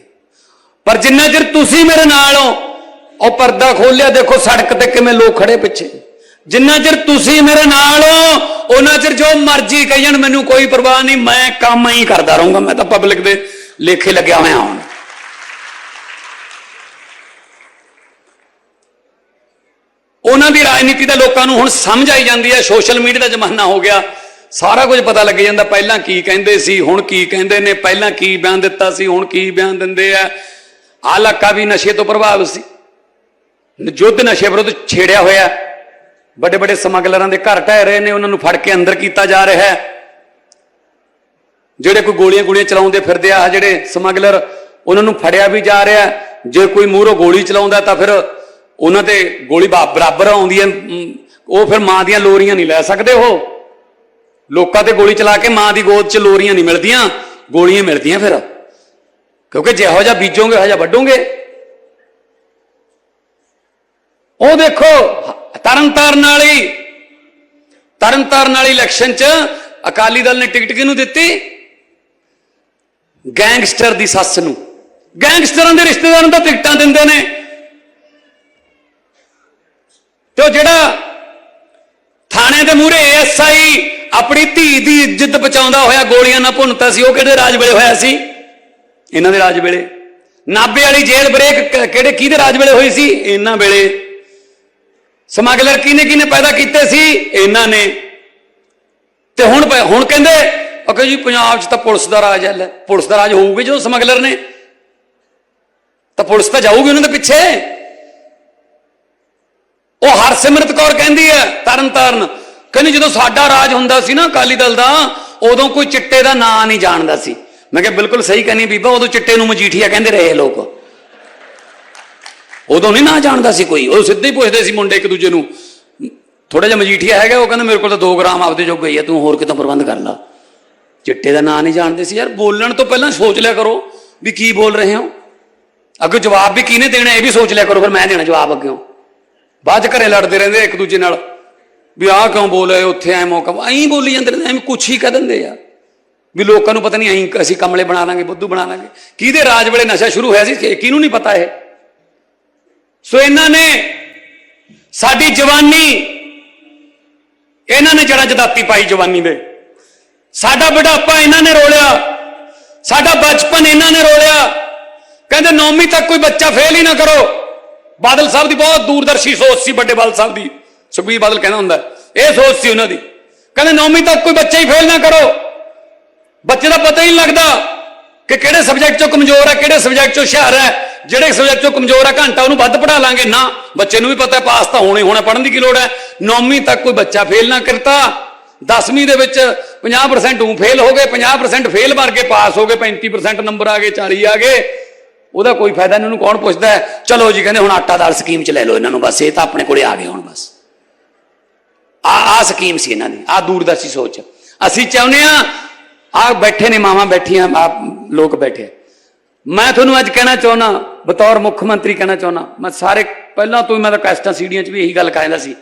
ਪਰ ਜਿੰਨਾ ਚਿਰ ਤੁਸੀਂ ਮੇਰੇ ਨਾਲ ਹੋ, ਉਹ ਪਰਦਾ ਖੋਲਿਆ ਦੇਖੋ ਸੜਕ ਤੇ ਕਿਵੇਂ ਲੋਕ ਖੜੇ ਪਿੱਛੇ। ਜਿੰਨਾ ਚਿਰ ਤੁਸੀਂ ਮੇਰੇ ਨਾਲ ਹੋ, ਉਹਨਾਂ ਚਿਰ ਜੋ ਮਰਜ਼ੀ ਕਹੀ ਜਾਣ ਮੈਨੂੰ ਕੋਈ ਪਰਵਾਹ ਨਹੀਂ, ਮੈਂ ਕੰਮ ਹੀ ਕਰਦਾ ਰਹੂੰਗਾ। ਮੈਂ ਤਾਂ ਪਬਲਿਕ ਦੇ ਲੇਖੇ ਲੱਗਿਆ ਹੋਇਆ ਹਾਂ ਉਹਨਾਂ ਦੀ ਰਾਜਨੀਤੀ ਦਾ ਲੋਕਾਂ ਨੂੰ ਹੁਣ ਸਮਝ ਆਈ ਜਾਂਦੀ ਹੈ। ਸੋਸ਼ਲ ਮੀਡੀਆ ਦਾ ਜ਼ਮਾਨਾ ਹੋ ਗਿਆ। ਸਾਰਾ ਕੁਝ ਪਤਾ ਲੱਗ ਜਾਂਦਾ। ਪਹਿਲਾਂ ਕੀ ਕਹਿੰਦੇ ਸੀ, ਹੁਣ ਕੀ ਕਹਿੰਦੇ ਨੇ, ਪਹਿਲਾਂ ਕੀ ਬਿਆਨ ਦਿੱਤਾ ਸੀ, ਹੁਣ ਕੀ ਬਿਆਨ ਦਿੰਦੇ ਆ। ਆਹ ਇਲਾਕਾ ਵੀ ਨਸ਼ੇ ਤੋਂ ਪ੍ਰਭਾਵਿਤ ਸੀ। ਯੁੱਧ ਨਸ਼ੇ ਵਿਰੁੱਧ ਛੇੜਿਆ ਹੋਇਆ। ਵੱਡੇ ਵੱਡੇ ਸਮਗਲਰਾਂ ਦੇ ਘਰ ਢਹਿ ਰਹੇ ਨੇ, ਉਹਨਾਂ ਨੂੰ ਫੜ ਕੇ ਅੰਦਰ ਕੀਤਾ ਜਾ ਰਿਹਾ ਹੈ। ਜਿਹੜੇ ਕੋਈ ਗੋਲੀਆਂ ਗੋਲੀਆਂ ਚਲਾਉਂਦੇ ਫਿਰਦੇ ਆ, ਆਹ ਜਿਹੜੇ ਸਮਗਲਰ, ਉਹਨਾਂ ਨੂੰ ਫੜਿਆ ਵੀ ਜਾ ਰਿਹਾ ਜੇ ਕੋਈ ਮੂਹਰੋਂ ਗੋਲੀ ਚਲਾਉਂਦਾ ਤਾਂ ਫਿਰ ਉਹਨਾਂ ਤੇ ਗੋਲੀ ਬਾ- ਬਰਾਬਰ ਆਉਂਦੀ ਹੈ। ਉਹ ਫਿਰ ਮਾਂ ਦੀਆਂ ਲੋਰੀਆਂ ਨਹੀਂ ਲੈ ਸਕਦੇ ਉਹ। ਲੋਕਾਂ ਤੇ ਗੋਲੀ ਚਲਾ ਕੇ ਮਾਂ ਦੀ ਗੋਦ 'ਚ ਲੋਰੀਆਂ ਨਹੀਂ ਮਿਲਦੀਆਂ, ਗੋਲੀਆਂ ਮਿਲਦੀਆਂ ਫਿਰ। ਕਿਉਂਕਿ ਜਿਹੋ ਜਿਹਾ ਬੀਜੋਗੇ ਉਹੋ ਜਿਹਾ ਵੱਢੋਗੇ। ਉਹ ਦੇਖੋ, ਤਰਨਤਾਰਨ ਵਾਲੀ ਤਰਨਤਾਰਨ ਵਾਲੀ ਇਲੈਕਸ਼ਨ 'ਚ ਅਕਾਲੀ ਦਲ ਨੇ ਟਿਕਟ ਕਿਹਨੂੰ ਦਿੱਤੀ? ਗੈਂਗਸਟਰ ਦੀ ਸੱਸ ਨੂੰ। ਗੈਂਗਸਟਰਾਂ ਦੇ ਰਿਸ਼ਤੇਦਾਰਾਂ ਨੂੰ ਤਾਂ ਟਿਕਟਾਂ ਦਿੰਦੇ ਨੇ। ਤੇ ਉਹ ਜਿਹੜਾ ਥਾਣੇ ਦੇ ਮੂਹਰੇ ਐਸਆਈ ਆਪਣੀ ਧੀ ਦੀ ਇੱਜ਼ਤ ਬਚਾਉਂਦਾ ਹੋਇਆ, ਗੋਲੀਆਂ ਨਾਲ ਭੁੰਨਤਾ ਸੀ, ਉਹ ਕਿਹੜੇ ਰਾਜ ਵੇਲੇ ਹੋਇਆ ਸੀ? ਇਹਨਾਂ ਦੇ ਰਾਜ ਵੇਲੇ। ਨਾਬੇ ਵਾਲੀ ਜੇਲ੍ਹ ਬ੍ਰੇਕ ਕਿਹੜੇ, ਕਿਹਦੇ ਰਾਜ ਵੇਲੇ ਹੋਈ ਸੀ? ਇਹਨਾਂ ਵੇਲੇ। ਸਮਗਲਰ ਕਿਹਨੇ ਕਿਹਨੇ ਪੈਦਾ ਕੀਤੇ ਸੀ? ਇਹਨਾਂ ਨੇ। ਤੇ ਹੁਣ ਪ- ਹੁਣ ਕਹਿੰਦੇ ਅਕੇ ਜੀ ਪੰਜਾਬ 'ਚ ਤਾਂ ਪੁਲਿਸ ਦਾ ਰਾਜ ਹੈ, ਲੈ, ਪੁਲਿਸ ਦਾ ਰਾਜ ਹੋਊਗਾ ਜਦੋਂ ਸਮਗਲਰ ਨੇ। ਤਾਂ ਪੁਲਿਸ ਤਾਂ ਜਾਊਗੀ ਉਹਨਾਂ ਦੇ ਪਿੱਛੇ। ਉਹ ਹਰਸਿਮਰਤ ਕੌਰ ਕਹਿੰਦੀ ਹੈ ਤਰਨ ਤਾਰਨ ਕਹਿੰਦੀ ਜਦੋਂ ਸਾਡਾ ਰਾਜ ਹੁੰਦਾ ਸੀ ਨਾ ਅਕਾਲੀ ਦਲ ਦਾ, ਉਦੋਂ ਕੋਈ ਚਿੱਟੇ ਦਾ ਨਾਂ ਨਹੀਂ ਜਾਣਦਾ ਸੀ। ਮੈਂ ਕਿਹਾ ਬਿਲਕੁਲ ਸਹੀ ਕਹਿੰਦੀ ਬੀਬਾ, ਉਦੋਂ ਚਿੱਟੇ ਨੂੰ ਮਜੀਠੀਆ ਕਹਿੰਦੇ ਰਹੇ ਲੋਕ। ਉਦੋਂ ਨਹੀਂ ਨਾ ਜਾਣਦਾ ਸੀ ਕੋਈ। ਉਹ ਸਿੱਧੇ ਹੀ ਪੁੱਛਦੇ ਸੀ ਮੁੰਡੇ ਇੱਕ ਦੂਜੇ ਨੂੰ ਥੋੜਾ ਜਿਹਾ ਮਜੀਠੀਆ ਹੈਗਾ? ਉਹ ਕਹਿੰਦਾ, ਮੇਰੇ ਕੋਲ ਤਾਂ 2 ਗ੍ਰਾਮ ਆਪਦੇ ਜੋ ਗਈ ਹੈ ਤੂੰ ਹੋਰ ਕਿਤੋਂ ਪ੍ਰਬੰਧ ਕਰ ਲਾ। ਚਿੱਟੇ ਦਾ ਨਾਂ ਨਹੀਂ ਜਾਣਦੇ ਸੀ। ਯਾਰ, ਬੋਲਣ ਤੋਂ ਪਹਿਲਾਂ ਸੋਚ ਲਿਆ ਕਰੋ ਵੀ ਕੀ ਬੋਲ ਰਹੇ ਹੋ। ਅੱਗੇ ਜਵਾਬ ਵੀ ਕਿਹਨੇ ਦੇਣਾ, ਇਹ ਵੀ ਸੋਚ ਲਿਆ ਕਰੋ, ਫਿਰ ਮੈਂ ਦੇਣਾ ਜਵਾਬ ਅੱਗੇ ਬਾਅਦ ਚ ਘਰੇ ਲੜਦੇ ਰਹਿੰਦੇ ਇੱਕ ਦੂਜੇ ਨਾਲ, ਵੀ ਆਹ ਕਿਉਂ ਬੋਲੇ ਉੱਥੇ ਐ ਮੌਕਾ ਐਂ ਬੋਲੀ ਜਾਂਦੇ ਨੇ ਐਵੇਂ ਕੁਛ ਹੀ ਕਹਿ ਦਿੰਦੇ ਆ। ਵੀ ਲੋਕਾਂ ਨੂੰ ਪਤਾ ਨਹੀਂ, ਐਂ ਅਸੀਂ ਕਮਲੇ ਬਣਾ ਲਾਂਗੇ, ਬੁੱਧੂ ਬਣਾ ਲਾਂਗੇ। ਕਿਹਦੇ ਰਾਜ ਵੇਲੇ ਨਸ਼ਾ ਸ਼ੁਰੂ ਹੋਇਆ ਸੀ ਕਿਹਨੂੰ ਨਹੀਂ ਪਤਾ ਇਹ? ਸੋ ਇਹਨਾਂ ਨੇ ਸਾਡੀ ਜਵਾਨੀ, ਇਹਨਾਂ ਨੇ ਜੜਾ ਜਦਾਤੀ ਪਾਈ ਜਵਾਨੀ ਦੇ। ਸਾਡਾ ਬੁਢਾਪਾ ਇਹਨਾਂ ਨੇ ਰੋਲਿਆ, ਸਾਡਾ ਬਚਪਨ ਇਹਨਾਂ ਨੇ ਰੋਲਿਆ। ਕਹਿੰਦੇ ਨੌਵੀਂ ਤੱਕ ਕੋਈ ਬੱਚਾ ਫੇਲ ਹੀ ਨਾ ਕਰੋ। ਬਾਦਲ ਸਾਹਿਬ ਦੀ ਬਹੁਤ ਦੂਰਦਰਸ਼ੀ ਸੋਚ ਸੀ ਵੱਡੇ ਬਾਦਲ ਸਾਹਿਬ ਦੀ। ਸੁਖਬੀਰ ਬਾਦਲ ਕਹਿੰਦਾ ਹੁੰਦਾ, ਇਹ ਸੋਚ ਸੀ ਉਹਨਾਂ ਦੀ। ਕਹਿੰਦੇ ਨੌਵੀਂ ਤੱਕ ਕੋਈ ਬੱਚਾ ਹੀ ਫੇਲ ਨਾ ਕਰੋ। ਬੱਚੇ ਦਾ ਪਤਾ ਹੀ ਨਹੀਂ ਲੱਗਦਾ। ਕਿ ਕਿਹੜੇ ਸਬਜੈਕਟ ਚੋਂ ਕਮਜ਼ੋਰ ਹੈ, ਕਿਹੜੇ ਸਬਜੈਕਟ ਚੋਂ ਹੁਸ਼ਿਆਰ ਹੈ, ਜਿਹੜੇ ਸਬਜੈਕਟ ਚੋਂ ਕਮਜ਼ੋਰ ਹੈ, ਘੰਟਾ ਉਹਨੂੰ ਵੱਧ ਪੜਾ ਲਾਂਗੇ। ਨਾ, ਬੱਚੇ ਨੂੰ ਵੀ ਪਤਾ ਹੈ ਪਾਸ ਤਾਂ ਹੋਣਾ ਹੋਣਾ ਪੜਨ ਦੀ ਕੀ ਲੋੜ ਹੈ? ਨੌਵੀਂ ਤੱਕ ਕੋਈ ਬੱਚਾ ਫੇਲ ਨਾ ਕਰਤਾ 10ਵੀਂ ਦੇ ਵਿੱਚ 50% ਉਹ ਫੇਲ ਹੋ ਗਏ 50% ਫੇਲ ਮਾਰ ਕੇ ਪਾਸ ਹੋ ਗਏ 35% ਨੰਬਰ ਆ ਗਏ 40 ਆ ਗਏ। ਉਹਦਾ ਕੋਈ ਫਾਇਦਾ ਨਹੀਂ ਉਹਨੂੰ ਕੌਣ ਪੁੱਛਦਾ ਚਲੋ ਜੀ, ਕਹਿੰਦੇ ਹੁਣ ਆਟਾ ਦਾਲ ਸਕੀਮ ਚ ਲੈ ਲਓ ਇਹਨਾਂ ਨੂੰ ਬਸ, ਇਹ ਤਾਂ ਆਪਣੇ ਕੋਲੇ ਆ ਗਏ ਹੁਣ ਬਸ। ਆ ਆ ਸਕੀਮ ਸੀ ਇਹਨਾਂ ਦੀ, ਆ ਦੂਰਦਰਸ਼ੀ ਸੋਚ। ਅਸੀਂ ਚਾਹੁੰਦੇ ਆ ਆ ਬੈਠੇ ਨੇ, ਮਾਵਾਂ ਬੈਠੀਆਂ ਆਪ ਲੋਕ ਬੈਠੇ। ਮੈਂ ਤੁਹਾਨੂੰ ਅੱਜ ਕਹਿਣਾ ਚਾਹੁੰਦਾ ਬਤੌਰ ਮੁੱਖ ਮੰਤਰੀ ਕਹਿਣਾ ਚਾਹੁੰਦਾ ਮੈਂ ਸਾਰੇ, ਪਹਿਲਾਂ ਤੋਂ ਹੀ ਮੈਂ ਤਾਂ ਕੈਸਟਾਂ ਸੀੜੀਆਂ 'ਚ ਵੀ ਇਹੀ ਗੱਲ ਕਹਿੰਦਾ ਸੀ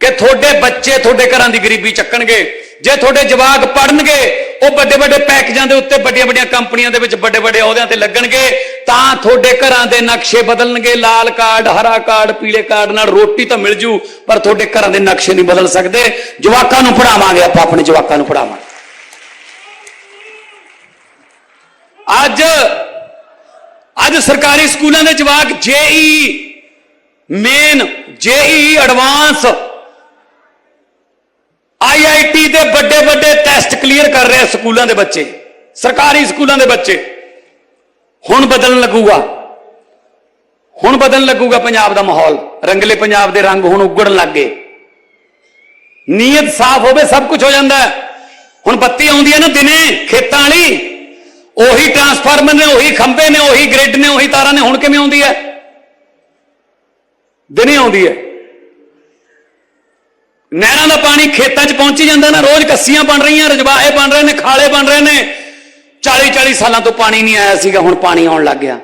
ਕਿ ਤੁਹਾਡੇ ਬੱਚੇ ਤੁਹਾਡੇ ਘਰਾਂ ਦੀ ਗਰੀਬੀ ਚੱਕਣਗੇ, ਜੇ ਤੁਹਾਡੇ ਜਵਾਕ ਪੜਨਗੇ ਉਹ ਵੱਡੇ ਵੱਡੇ ਪੈਕੇਜਾਂ ਦੇ ਉੱਤੇ ਵੱਡੀਆਂ ਵੱਡੀਆਂ ਕੰਪਨੀਆਂ ਦੇ ਵਿੱਚ ਵੱਡੇ ਵੱਡੇ ਅਹੁਦਿਆਂ ਤੇ ਲੱਗਣਗੇ, ਤਾਂ ਤੁਹਾਡੇ ਘਰਾਂ ਦੇ ਨਕਸ਼ੇ ਬਦਲਣਗੇ, ਲਾਲ ਕਾਰਡ, ਹਰਾ ਕਾਰਡ, ਪੀਲੇ ਕਾਰਡ ਨਾਲ ਰੋਟੀ ਤਾਂ ਮਿਲ ਜੂ, ਪਰ ਤੁਹਾਡੇ ਘਰਾਂ ਦੇ ਨਕਸ਼ੇ ਨਹੀਂ ਬਦਲ ਸਕਦੇ। ਜਵਾਕਾਂ ਨੂੰ ਪੜਾਵਾਂਗੇ ਆਪਾਂ, ਆਪਣੇ ਜਵਾਕਾਂ ਨੂੰ ਪੜਾਵਾਂਗੇ ਅੱਜ ਅੱਜ ਸਰਕਾਰੀ ਸਕੂਲਾਂ ਦੇ ਜਵਾਕ JEE main, JEE advance IIT ਦੇ ਵੱਡੇ ਵੱਡੇ ਟੈਸਟ ਕਲੀਅਰ ਕਰ ਰਹੇ ਸਕੂਲਾਂ ਦੇ ਬੱਚੇ, ਸਰਕਾਰੀ ਸਕੂਲਾਂ ਦੇ ਬੱਚੇ। ਹੁਣ ਬਦਲਣ ਲੱਗੂਗਾ। ਹੁਣ ਬਦਲਣ ਲੱਗੂਗਾ ਪੰਜਾਬ ਦਾ ਮਾਹੌਲ। ਰੰਗਲੇ ਪੰਜਾਬ ਦੇ ਰੰਗ ਹੁਣ ਉਗੜਨ ਲੱਗ ਗਏ। ਨੀਅਤ ਸਾਫ਼ ਹੋਵੇ, ਸਭ ਕੁਝ ਹੋ ਜਾਂਦਾ। ਹੁਣ ਬੱਤੀ ਆਉਂਦੀ ਹੈ ਨਾ ਦਿਨੇ, ਖੇਤਾਂ ਵਾਲੀ। ਉਹੀ ਟਰਾਂਸਫਾਰਮਰ ਨੇ, ਉਹੀ ਖੰਭੇ ਨੇ, ਉਹੀ ਗ੍ਰਿਡ ਨੇ, ਉਹੀ ਤਾਰਾਂ ਨੇ, ਹੁਣ ਕਿਵੇਂ ਆਉਂਦੀ ਹੈ? ਦਿਨੇ ਆਉਂਦੀ ਹੈ। ਨਹਿਰਾਂ ਦਾ ਪਾਣੀ ਖੇਤਾਂ 'ਚ ਪਹੁੰਚੀ ਜਾਂਦਾ ਨਾ, ਰੋਜ਼ ਕੱਸੀਆਂ ਬਣ ਰਹੀਆਂ, ਰਜਵਾਹੇ ਬਣ ਰਹੇ ਨੇ, ਖਾਲੇ ਬਣ ਰਹੇ ਨੇ। 40 40 ਸਾਲਾਂ ਤੋਂ ਪਾਣੀ ਨਹੀਂ ਆਇਆ ਸੀਗਾ, ਹੁਣ ਪਾਣੀ ਆਉਣ ਲੱਗ ਗਿਆ।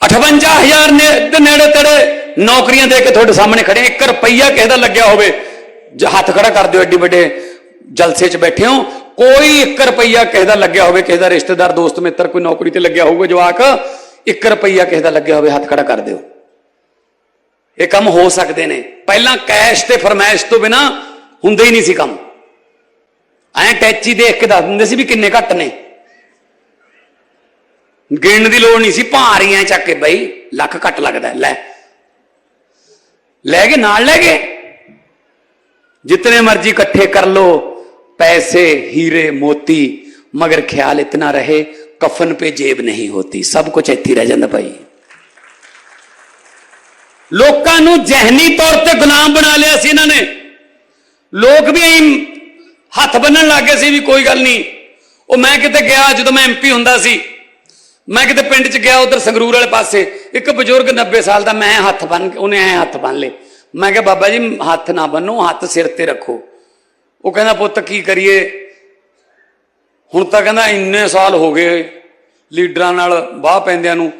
58000 ਨੇ ਦੇ ਨੇੜੇ ਤੇੜੇ ਨੌਕਰੀਆਂ ਦੇ ਕੇ ਤੁਹਾਡੇ ਸਾਹਮਣੇ ਖੜੇ 1 ਰੁਪਈਆ ਕਿਸੇ ਦਾ ਲੱਗਿਆ ਹੋਵੇ ਹੱਥ ਖੜਾ ਕਰ ਦਿਓ ਐਡੀ ਵੱਡੇ ਜਲਸੇ 'ਚ ਬੈਠੇ ਹੋ। ਕੋਈ 1 ਰੁਪਈਆ ਕਿਸੇ ਦਾ ਲੱਗਿਆ ਹੋਵੇ, ਕਿਸੇ ਦਾ ਰਿਸ਼ਤੇਦਾਰ, ਦੋਸਤ, ਮਿੱਤਰ, ਕੋਈ ਨੌਕਰੀ ਤੇ ਲੱਗਿਆ ਹੋਊਗਾ ਜਵਾਕ 1 ਰੁਪਈਆ ਕਿਸੇ ਦਾ ਲੱਗਿਆ ਹੋਵੇ, ਹੱਥ ਖੜਾ ਕਰ ਦਿਓ। ਇਹ ਕੰਮ ਹੋ ਸਕਦੇ ਨੇ। ਪਹਿਲਾਂ ਕੈਸ਼ ਤੇ ਫਰਮਾਇਸ਼ ਤੋਂ ਬਿਨਾ ਹੁੰਦੇ ਹੀ ਨਹੀਂ ਸੀ ਕੰਮ। ਐਂ ਟੈਚੀ ਦੇਖ ਕੇ ਦੱਸ ਦਿੰਦੇ ਸੀ ਵੀ ਕਿੰਨੇ ਘੱਟ ਨੇ। ਗਿਣਨ ਦੀ ਲੋੜ ਨਹੀਂ ਸੀ, ਭਾਰੀਆਂ ਚੱਕ ਕੇ ਬਈ, ਲੱਖ ਘੱਟ ਲੱਗਦਾ ਲੈ। ਲੈ ਕੇ ਨਾਲ ਲੈ ਗਏ। ਜਿਤਨੇ ਮਰਜ਼ੀ ਇਕੱਠੇ ਕਰ ਲੋ पैसे हीरे मोती मगर ख्याल इतना रहे कफन पे जेब नहीं होती सब कुछ ਇੱਥੇ ਹੀ ਰਹਿ ਜਾਂਦਾ ਭਾਈ ਲੋਕਾਂ ਨੂੰ ਜ਼ਹਿਨੀ ਤੌਰ ਤੇ ਗੁਲਾਮ ਬਣਾ ਲਿਆ ਸੀ ਇਹਨਾਂ ਨੇ ਲੋਕ ਵੀ ਐਂ ਹੱਥ ਬੰਨਣ ਲੱਗ ਗਏ ਸੀ ਵੀ ਕੋਈ ਗੱਲ ਨਹੀਂ ਉਹ ਮੈਂ ਕਿਤੇ ਗਿਆ ਜਦੋਂ ਮੈਂ ਐਮਪੀ ਹੁੰਦਾ ਸੀ ਮੈਂ ਕਿਤੇ ਪਿੰਡ 'ਚ ਗਿਆ ਉਧਰ ਸੰਗਰੂਰ ਵਾਲੇ ਪਾਸੇ ਇੱਕ ਬਜ਼ੁਰਗ 90 ਸਾਲ ਦਾ ਮੈਂ ਹੱਥ ਬੰਨ ਕੇ ਉਹਨੇ ਐ ਹੱਥ ਬੰਨ ਲਏ ਮੈਂ ਕਿਹਾ ਬਾਬਾ ਜੀ ਹੱਥ ਨਾ ਬੰਨੋ ਹੱਥ ਸਿਰ ਤੇ ਰੱਖੋ ਉਹ ਕਹਿੰਦਾ ਪੁੱਤ ਕੀ ਕਰੀਏ ਹੁਣ ਤਾਂ ਕਹਿੰਦਾ ਇੰਨੇ ਸਾਲ ਹੋ ਗਏ ਲੀਡਰਾਂ ਨਾਲ ਬਾਹ ਪੈਂਦਿਆਂ ਨੂੰ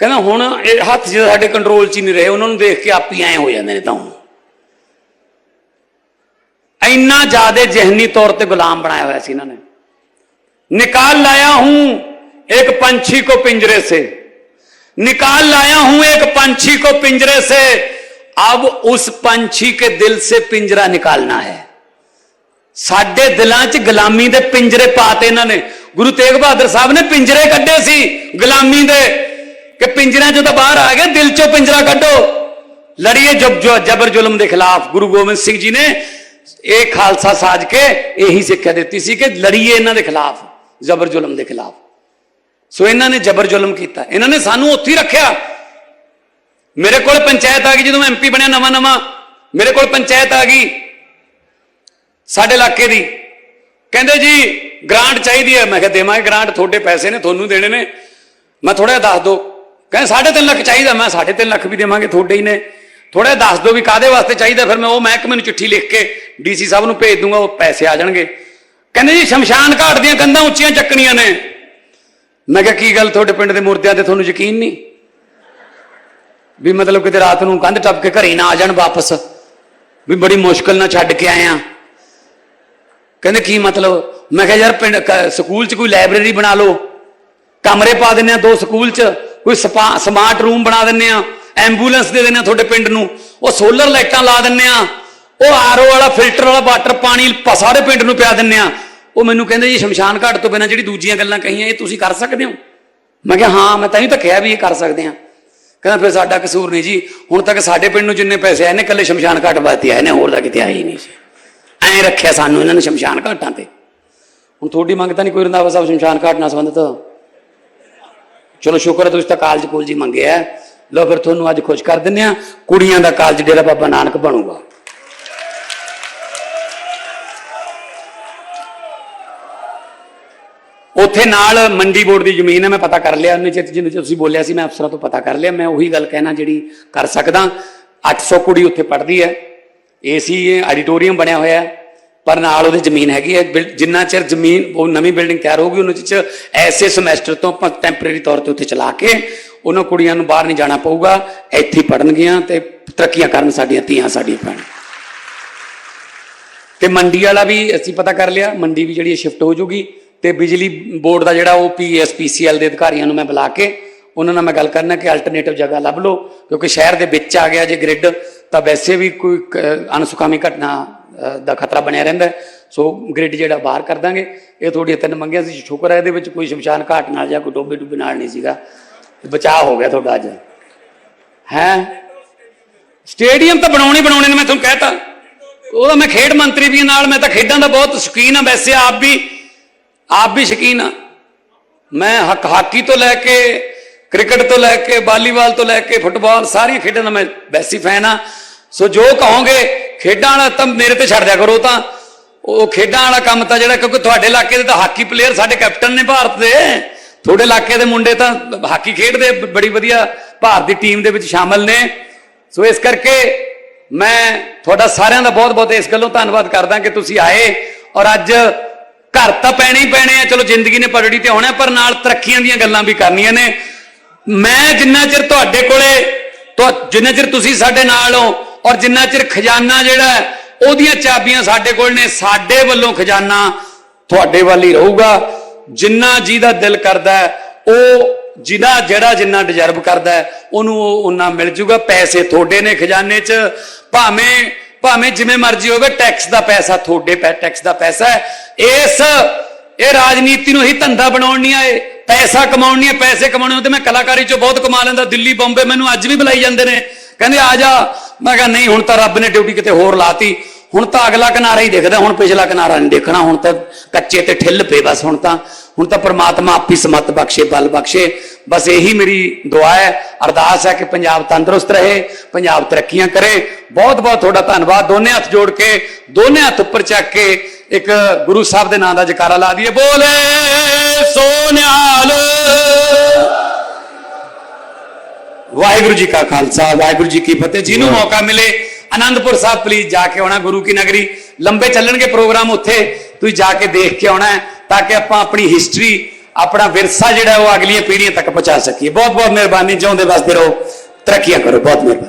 ਕਹਿੰਦਾ ਹੁਣ ਇਹ ਹੱਥ ਜਿਹੜੇ ਸਾਡੇ ਕੰਟਰੋਲ 'ਚ ਹੀ ਨਹੀਂ ਰਹੇ ਉਹਨਾਂ ਨੂੰ ਦੇਖ ਕੇ ਆਪ ਹੀ ਐ ਹੋ ਜਾਂਦੇ ਨੇ ਤਾਂ ਹੁਣ ਇੰਨਾ ਜ਼ਿਆਦਾ ਜ਼ਹਿਨੀ ਤੌਰ ਤੇ ਗੁਲਾਮ ਬਣਾਇਆ ਹੋਇਆ ਸੀ ਇਹਨਾਂ ਨੇ निकाल लाया हूं एक पंछी को पिंजरे से निकाल लाया हूं एक पंछी को पिंजरे से अब उस पंछी के दिल से पिंजरा निकालना है ਸਾਡੇ ਦਿਲਾਂ 'ਚ ਗੁਲਾਮੀ ਦੇ ਪਿੰਜਰੇ ਪਾਤੇ ਇਹਨਾਂ ਨੇ। ਗੁਰੂ ਤੇਗ ਬਹਾਦਰ ਸਾਹਿਬ ਨੇ ਪਿੰਜਰੇ ਕੱਢੇ ਸੀ ਗੁਲਾਮੀ ਦੇ ਕਿ ਪਿੰਜਰਿਆਂ 'ਚੋਂ ਤਾਂ ਬਾਹਰ ਆ ਗਏ, ਦਿਲ 'ਚੋਂ ਪਿੰਜਰਾ ਕੱਢੋ। ਲੜੀਏ ਜਬ ਜੋ ਜਬਰ ਜ਼ੁਲਮ ਦੇ ਖਿਲਾਫ। ਗੁਰੂ ਗੋਬਿੰਦ ਸਿੰਘ ਜੀ ਨੇ ਇਹ ਖਾਲਸਾ ਸਾਜ ਕੇ ਇਹੀ ਸਿੱਖਿਆ ਦਿੱਤੀ ਸੀ ਕਿ ਲੜੀਏ ਇਹਨਾਂ ਦੇ ਖਿਲਾਫ, ਜ਼ਬਰ ਜ਼ੁਲਮ ਦੇ ਖਿਲਾਫ। ਸੋ ਇਹਨਾਂ ਨੇ ਜ਼ਬਰ ਜ਼ੁਲਮ ਕੀਤਾ। ਇਹਨਾਂ ਨੇ ਸਾਨੂੰ ਉੱਥੇ ਹੀ ਰੱਖਿਆ। ਮੇਰੇ ਕੋਲ ਪੰਚਾਇਤ ਆ ਗਈ ਜਦੋਂ ਮੈਂ ਐਮਪੀ ਬਣਿਆ ਨਵਾਂ ਨਵਾਂ ਮੇਰੇ ਕੋਲ ਪੰਚਾਇਤ ਆ ਗਈ। ਸਾਡੇ ਇਲਾਕੇ ਦੀ। ਕਹਿੰਦੇ ਜੀ ਗ੍ਰਾਂਟ ਚਾਹੀਦੀ ਹੈ। ਮੈਂ ਕਿਹਾ, ਦੇਵਾਂਗੇ ਗ੍ਰਾਂਟ ਤੁਹਾਡੇ ਪੈਸੇ ਨੇ, ਤੁਹਾਨੂੰ ਦੇਣੇ ਨੇ। ਮੈਂ ਥੋੜਾ ਦੱਸ ਦਿਓ ਕਹਿੰਦੇ 3.5 ਲੱਖ ਚਾਹੀਦਾ। ਮੈਂ 3.5 ਲੱਖ ਵੀ ਦੇਵਾਂਗੇ, ਤੁਹਾਡੇ ਹੀ ਨੇ। ਥੋੜਾ ਦੱਸ ਦਿਓ ਵੀ ਕਾਦੇ ਵਾਸਤੇ ਚਾਹੀਦਾ। ਫਿਰ ਮੈਂ ਉਹ ਮਹਿਕਮੇ ਨੂੰ ਚਿੱਠੀ ਲਿਖ ਕੇ ਡੀਸੀ ਸਾਹਿਬ ਨੂੰ ਭੇਜ ਦੂੰਗਾ, ਉਹ ਪੈਸੇ ਆ ਜਾਣਗੇ। ਕਹਿੰਦੇ ਜੀ, ਸ਼ਮਸ਼ਾਨ ਘਾਟ ਦੀਆਂ ਕੰਧਾਂ ਉੱਚੀਆਂ ਚੱਕਣੀਆਂ ਨੇ। ਮੈਂ ਕਿਹਾ, ਕੀ ਗੱਲ? ਤੁਹਾਡੇ ਪਿੰਡ ਦੇ ਮੁਰਦਿਆਂ ਤੇ ਤੁਹਾਨੂੰ ਯਕੀਨ ਨਹੀਂ? ਵੀ ਮਤਲਬ ਕਿਤੇ ਰਾਤ ਨੂੰ ਕੰਧ ਟੱਪ ਕੇ ਘਰੇ ਨਾ ਆ ਜਾਣ ਵਾਪਸ। ਵੀ ਬੜੀ ਮੁਸ਼ਕਲ ਨਾਲ ਛੱਡ ਕੇ ਆਏ ਆ। ਕਹਿੰਦੇ ਕੀ ਮਤਲਬ? ਮੈਂ ਕਿਹਾ ਯਾਰ ਪਿੰਡ ਕ- ਸਕੂਲ 'ਚ ਕੋਈ ਲਾਇਬ੍ਰੇਰੀ ਬਣਾ ਲਓ। ਕਮਰੇ ਪਾ ਦਿੰਨੇ ਆ ਦੋ ਸਕੂਲ 'ਚ, ਕੋਈ ਸਪਾ- ਸਮਾਰਟ ਰੂਮ ਬਣਾ ਦਿੰਨੇ ਆ, ਐਂਬੂਲੈਂਸ ਦੇ ਦਿੰਨੇ ਆ ਤੁਹਾਡੇ ਪਿੰਡ ਨੂੰ, ਉਹ ਸੋਲਰ ਲਾਈਟਾਂ ਲਾ ਦਿੰਨੇ ਆ, ਉਹ ਆਰਓ ਵਾਲਾ ਫਿਲਟਰ ਵਾਲਾ ਵਾਟਰ ਪਾਣੀ ਸਾਰੇ ਪਿੰਡ ਨੂੰ ਪਿਆ ਦਿੰਨੇ ਆ। ਉਹ ਮੈਨੂੰ ਕਹਿੰਦੇ ਜੀ ਸ਼ਮਸ਼ਾਨ ਘਾਟ ਤੋਂ ਬਿਨਾਂ ਜਿਹੜੀ ਦੂਜੀਆਂ ਗੱਲਾਂ ਕਹੀਆਂ, ਇਹ ਤੁਸੀਂ ਕਰ ਸਕਦੇ ਹੋ? ਮੈਂ ਕਿਹਾ, ਹਾਂ, ਮੈਂ ਤਾਂ ਹੀ ਤਾਂ ਕਿਹਾ ਵੀ ਇਹ ਕਰ ਸਕਦੇ ਆ। ਕਹਿੰਦਾ, ਫਿਰ ਸਾਡਾ ਕਸੂਰ ਨਹੀਂ ਜੀ, ਹੁਣ ਤੱਕ ਸਾਡੇ ਪਿੰਡ ਨੂੰ ਜਿੰਨੇ ਪੈਸੇ ਆਏ ਨੇ ਕੱਲੇ ਸ਼ਮਸ਼ਾਨ ਘਾਟ ਵਾਸਤੇ ਆਏ ਨੇ, ਹੋਰ ਤਾਂ ਕਿਤੇ ਆਏ ਹੀ ਨਹੀਂ ਸੀ। ਐਂ ਰੱਖਿਆ ਸਾਨੂੰ ਇਹਨਾਂ ਨੇ ਸ਼ਮਸ਼ਾਨ ਘਾਟਾਂ ਤੇ। ਹੁਣ ਤੁਹਾਡੀ ਮੰਗ ਤਾਂ ਨਹੀਂ ਕੋਈ ਰੰਦਾਵਾ ਸਾਹਿਬ ਸ਼ਮਸ਼ਾਨ ਘਾਟ ਨਾਲ ਸੰਬੰਧਿਤ। ਚਲੋ ਸ਼ੁਕਰ ਹੈ ਤੁਸੀਂ ਤਾਂ ਕਾਲਜ ਕੋਲ ਜੀ ਮੰਗਿਆ ਹੈ। ਫਿਰ ਤੁਹਾਨੂੰ ਅੱਜ ਖੁਸ਼ ਕਰ ਦਿੰਨੇ ਆ। ਕੁੜੀਆਂ ਦਾ ਕਾਲਜ ਡੇਰਾ ਬਾਬਾ ਨਾਨਕ ਬਣੂਗਾ। ਉੱਥੇ ਨਾਲ ਮੰਡੀ ਬੋਰਡ ਦੀ ਜ਼ਮੀਨ ਹੈ ਮੈਂ ਪਤਾ ਕਰ ਲਿਆ। ਉਹਨੇ ਚਿੱਤ ਜਿੰਨੇ ਤੁਸੀਂ ਬੋਲਿਆ ਸੀ, ਮੈਂ ਅਫਸਰਾਂ ਤੋਂ ਪਤਾ ਕਰ ਲਿਆ। ਮੈਂ ਉਹੀ ਗੱਲ ਕਹਿਣਾ ਜਿਹੜੀ ਕਰ ਸਕਦਾ। 800 ਕੁੜੀ ਉੱਥੇ ਪੜ੍ਹਦੀ ਹੈ। ਏਸੀ ਆਡੀਟੋਰੀਅਮ ਬਣਿਆ ਹੋਇਆ ਹੈ, ਪਰ ਨਾਲ ਉਹਦੀ ਜ਼ਮੀਨ ਹੈਗੀ ਹੈ, ਬਿਲ- ਜਿੰਨਾ ਚਿਰ ਜ਼ਮੀਨ, ਉਹ ਨਵੀਂ ਬਿਲਡਿੰਗ ਤਿਆਰ ਹੋਊਗੀ, ਉਹਨਾਂ ਚ ਐਸੇ ਸਮੈਸਟਰ ਤੋਂ ਆਪਾਂ ਟੈਂਪਰੇਰੀ ਤੌਰ ਤੇ ਉੱਥੇ ਚਲਾ ਕੇ ਉਹਨਾਂ ਕੁੜੀਆਂ ਨੂੰ ਬਾਹਰ ਨਹੀਂ ਜਾਣਾ ਪਊਗਾ, ਇੱਥੇ ਹੀ ਪੜਨਗੀਆਂ ਤੇ ਤਰੱਕੀਆਂ ਕਰਨ ਸਾਡੀਆਂ ਧੀਆਂ ਸਾਡੀਆਂ ਭੈਣ। ਤੇ ਮੰਡੀ ਵਾਲਾ ਵੀ ਅਸੀਂ ਪਤਾ ਕਰ ਲਿਆ, ਮੰਡੀ ਵੀ ਜਿਹੜੀ ਸ਼ਿਫਟ ਹੋ ਜੂਗੀ, ਤੇ ਬਿਜਲੀ ਬੋਰਡ ਦਾ ਜਿਹੜਾ ਉਹ ਪੀਐਸਪੀਸੀਐਲ ਦੇ ਅਧਿਕਾਰੀਆਂ ਨੂੰ ਮੈਂ ਬੁਲਾ ਕੇ, ਉਹਨਾਂ ਨਾਲ ਮੈਂ ਗੱਲ ਕਰਨਾ ਕਿ ਅਲਟਰਨੇਟਿਵ ਜਗ੍ਹਾ ਲੱਭ ਲਓ, ਕਿਉਂਕਿ ਸ਼ਹਿਰ ਦੇ ਵਿੱਚ ਆ ਗਿਆ ਜੇ ਗ੍ਰਿਡ ਤਾਂ ਵੈਸੇ ਵੀ ਕੋਈ ਕ- ਅਣਸੁਖਾਵੀ ਘਟਨਾ ਦਾ ਖਤਰਾ ਬਣਿਆ ਰਹਿੰਦਾ ਸੋ ਗ੍ਰਿਡ ਜਿਹੜਾ ਬਾਹਰ ਕਰ ਦਾਂਗੇ, ਇਹ ਤੁਹਾਡੀਆਂ ਤਿੰਨ ਮੰਗੀਆਂ ਸੀ, ਸ਼ੁਕਰ ਹੈ ਇਹਦੇ ਵਿੱਚ ਕੋਈ ਸ਼ਮਸ਼ਾਨ ਘਾਟ ਨਾਲ ਜਾਂ ਕੋਈ ਟੋਬੇ ਡੁੱਬੇ ਨਾਲ ਨਹੀਂ ਸੀਗਾ। ਬਚਾਅ ਹੋ ਗਿਆ ਤੁਹਾਡਾ ਅੱਜ। ਹੈ? ਸਟੇਡੀਅਮ ਤਾਂ ਬਣਾਉਣੇ ਬਣਾਉਣੇ ਨੇ, ਮੈਂ ਤੁਹਾਨੂੰ ਕਹਿਤਾ। ਉਹਦਾ ਮੈਂ ਖੇਡ ਮੰਤਰੀ ਵੀ ਨਾਲ ਮੈਂ ਤਾਂ ਖੇਡਾਂ ਦਾ ਬਹੁਤ ਸ਼ੌਕੀਨ ਹਾਂ, ਵੈਸੇ ਆਪ ਵੀ ਆਪ ਵੀ ਸ਼ੌਕੀਨ ਹਾਂ। ਮੈਂ ਹੱਕ ਹਾਕੀ ਤੋਂ ਲੈ ਕੇ ਕ੍ਰਿਕਟ ਤੋਂ ਲੈ ਕੇ ਵਾਲੀਬਾਲ ਤੋਂ ਲੈ ਕੇ ਫੁੱਟਬਾਲ ਸਾਰੀਆਂ ਖੇਡਾਂ ਦਾ ਮੈਂ ਵੈਸੀ ਫੈਨ ਹਾਂ। ਸੋ ਜੋ ਕਹੋਗੇ, ਖੇਡਾਂ ਵਾਲਾ ਤਾਂ ਮੇਰੇ ਤੇ ਛੱਡ ਦਿਆ ਕਰੋ ਤਾਂ। ਉਹ ਖੇਡਾਂ ਵਾਲਾ ਕੰਮ ਤਾਂ ਜਿਹੜਾ, ਕਿਉਂਕਿ ਤੁਹਾਡੇ ਇਲਾਕੇ ਦੇ ਤਾਂ ਹਾਕੀ ਪਲੇਅਰ ਸਾਡੇ ਕੈਪਟਨ ਨੇ ਭਾਰਤ ਦੇ। ਤੁਹਾਡੇ ਇਲਾਕੇ ਦੇ ਮੁੰਡੇ ਤਾਂ ਹਾਕੀ ਖੇਡਦੇ, ਬੜੀ ਵਧੀਆ ਭਾਰਤ ਦੀ ਟੀਮ ਦੇ ਵਿੱਚ ਸ਼ਾਮਲ ਨੇ। ਸੋ ਇਸ ਕਰਕੇ ਮੈਂ ਤੁਹਾਡਾ ਸਾਰਿਆਂ ਦਾ ਬਹੁਤ-ਬਹੁਤ ਇਸ ਗੱਲੋਂ ਧੰਨਵਾਦ ਕਰਦਾ ਕਿ ਤੁਸੀਂ ਆਏ। ਔਰ ਅੱਜ ਘਰ ਤਾਂ ਪੈਣੇ ਹੀ ਪੈਣੇ ਆ, ਚਲੋ ਜ਼ਿੰਦਗੀ ਨੇ ਪਰੜੀ ਤੇ ਆਉਣਾ, ਪਰ ਨਾਲ ਤਰੱਕੀਆਂ ਦੀਆਂ ਗੱਲਾਂ ਵੀ ਕਰਨੀਆਂ ਨੇ। ਮੈਂ ਜਿੰਨਾ ਚਿਰ ਤੁਹਾਡੇ ਕੋਲੇ ਜਿੰਨਾ ਚਿਰ ਤੁਸੀਂ ਸਾਡੇ ਨਾਲ ਹੋ ਔਰ ਜਿੰਨਾ ਚਿਰ ਖਜ਼ਾਨਾ ਜਿਹੜਾ ਉਹਦੀਆਂ ਚਾਬੀਆਂ ਸਾਡੇ ਕੋਲ ਨੇ, ਸਾਡੇ ਵੱਲੋਂ ਖਜ਼ਾਨਾ ਤੁਹਾਡੇ ਵੱਲ ਹੀ ਰਹੂਗਾ। ਜਿੰਨਾ ਜਿਹਦਾ ਦਿਲ ਕਰਦਾ ਉਹ ਜਿਹਦਾ ਜਿਹੜਾ ਜਿੰਨਾ ਡਿਜ਼ਰਵ ਕਰਦਾ ਉਹਨੂੰ ਉਹ ਉਨਾ ਮਿਲ ਜੂਗਾ। ਪੈਸੇ ਤੁਹਾਡੇ ਨੇ ਖਜ਼ਾਨੇ 'ਚ। ਭਾਵੇਂ ਭਾਵੇਂ ਜਿਵੇਂ ਮਰਜ਼ੀ ਹੋਵੇ ਟੈਕਸ ਦਾ ਪੈਸਾ ਤੁਹਾਡੇ ਪੈ ਟੈਕਸ ਦਾ ਪੈਸਾ ਇਸ ਇਹ ਰਾਜਨੀਤੀ ਨੂੰ ਹੀ ਧੰਦਾ ਬਣਾਉਣ ਨਹੀਂ ਆਏ, ਪੈਸਾ ਕਮਾਉਣ ਨਹੀਂ ਪੈਸੇ ਕਮਾਉਣੇ ਤੇ ਮੈਂ ਕਲਾਕਾਰੀ ਚੋਂ ਬਹੁਤ ਕਮਾ ਲੈਂਦਾ, ਦਿੱਲੀ, ਬੰਬੇ, ਮੈਨੂੰ ਅੱਜ ਵੀ ਬੁਲਾਈ ਜਾਂਦੇ ਨੇ। ਕਹਿੰਦੇ, ਆ ਜਾ। ਮੈਂ ਕਿਹਾ, ਨਹੀਂ, ਹੁਣ ਤਾਂ ਰੱਬ ਨੇ ਡਿਊਟੀ ਕਿਤੇ ਹੋਰ ਲਾਤੀ। ਹੁਣ ਤਾਂ ਅਗਲਾ ਕਿਨਾਰਾ ਹੀ ਦੇਖਦਾ, ਹੁਣ ਪਿਛਲਾ ਕਿਨਾਰਾ ਨਹੀਂ ਦੇਖਣਾ, ਹੁਣ ਤਾਂ ਕੱਚੇ ਤੇ ਠਿੱਲ ਪਏ ਬਸ ਹੁਣ ਤਾਂ। ਹੁਣ ਤਾਂ ਪ੍ਰਮਾਤਮਾ ਆਪੀ ਸਮਤ ਬਖਸ਼ੇ, ਬਲ ਬਖਸ਼ੇ। ਬਸ ਇਹੀ ਮੇਰੀ ਦੁਆ ਹੈ। ਅਰਦਾਸ ਹੈ ਕਿ ਪੰਜਾਬ ਤੰਦਰੁਸਤ ਰਹੇ, ਪੰਜਾਬ ਤਰੱਕੀਆਂ ਕਰੇ। ਬਹੁਤ ਬਹੁਤ ਤੁਹਾਡਾ ਧੰਨਵਾਦ। ਦੋਨੇ ਹੱਥ ਜੋੜ ਕੇ, ਦੋਨੇ ਹੱਥ ਉੱਪਰ ਚੱਕ ਕੇ ਇੱਕ ਗੁਰੂ ਸਾਹਿਬ ਦੇ ਨਾਮ ਦਾ ਜਕਾਰਾ ਲਾ ਦਈਏ। ਬੋਲੇ ਸੋਨਿਆਲ। ਵਾਹਿਗੁਰੂ ਜੀ ਕਾ ਖਾਲਸਾ ਵਾਹਿਗੁਰੂ ਜੀ ਕੀ ਫਤਿਹ। ਜਿਹਨੂੰ ਮੌਕਾ ਮਿਲੇ ਆਨੰਦਪੁਰ ਸਾਹਿਬ ਪਲੀਜ਼ ਜਾ ਕੇ ਆਉਣਾ ਗੁਰੂ ਕੀ ਨਗਰੀ। ਲੰਬੇ ਚੱਲਣਗੇ ਪ੍ਰੋਗਰਾਮ ਉੱਥੇ ਤੁਸੀਂ ਜਾ ਕੇ ਦੇਖ ਕੇ ਆਉਣਾ ਤਾਂ ਕਿ ਆਪਾਂ ਆਪਣੀ ਹਿਸਟਰੀ ਆਪਣਾ ਵਿਰਸਾ ਜਿਹੜਾ ਉਹ ਅਗਲੀਆਂ ਪੀੜ੍ਹੀਆਂ ਤੱਕ ਪਹੁੰਚਾ ਸਕੀਏ। ਬਹੁਤ ਬਹੁਤ ਮਿਹਰਬਾਨੀ ਜਿਉਂਦੇ ਵਸਦੇ ਰਹੋ। ਤਰੱਕੀਆਂ ਕਰੋ ਬਹੁਤ ਮਿਹਰਬਾਨੀ।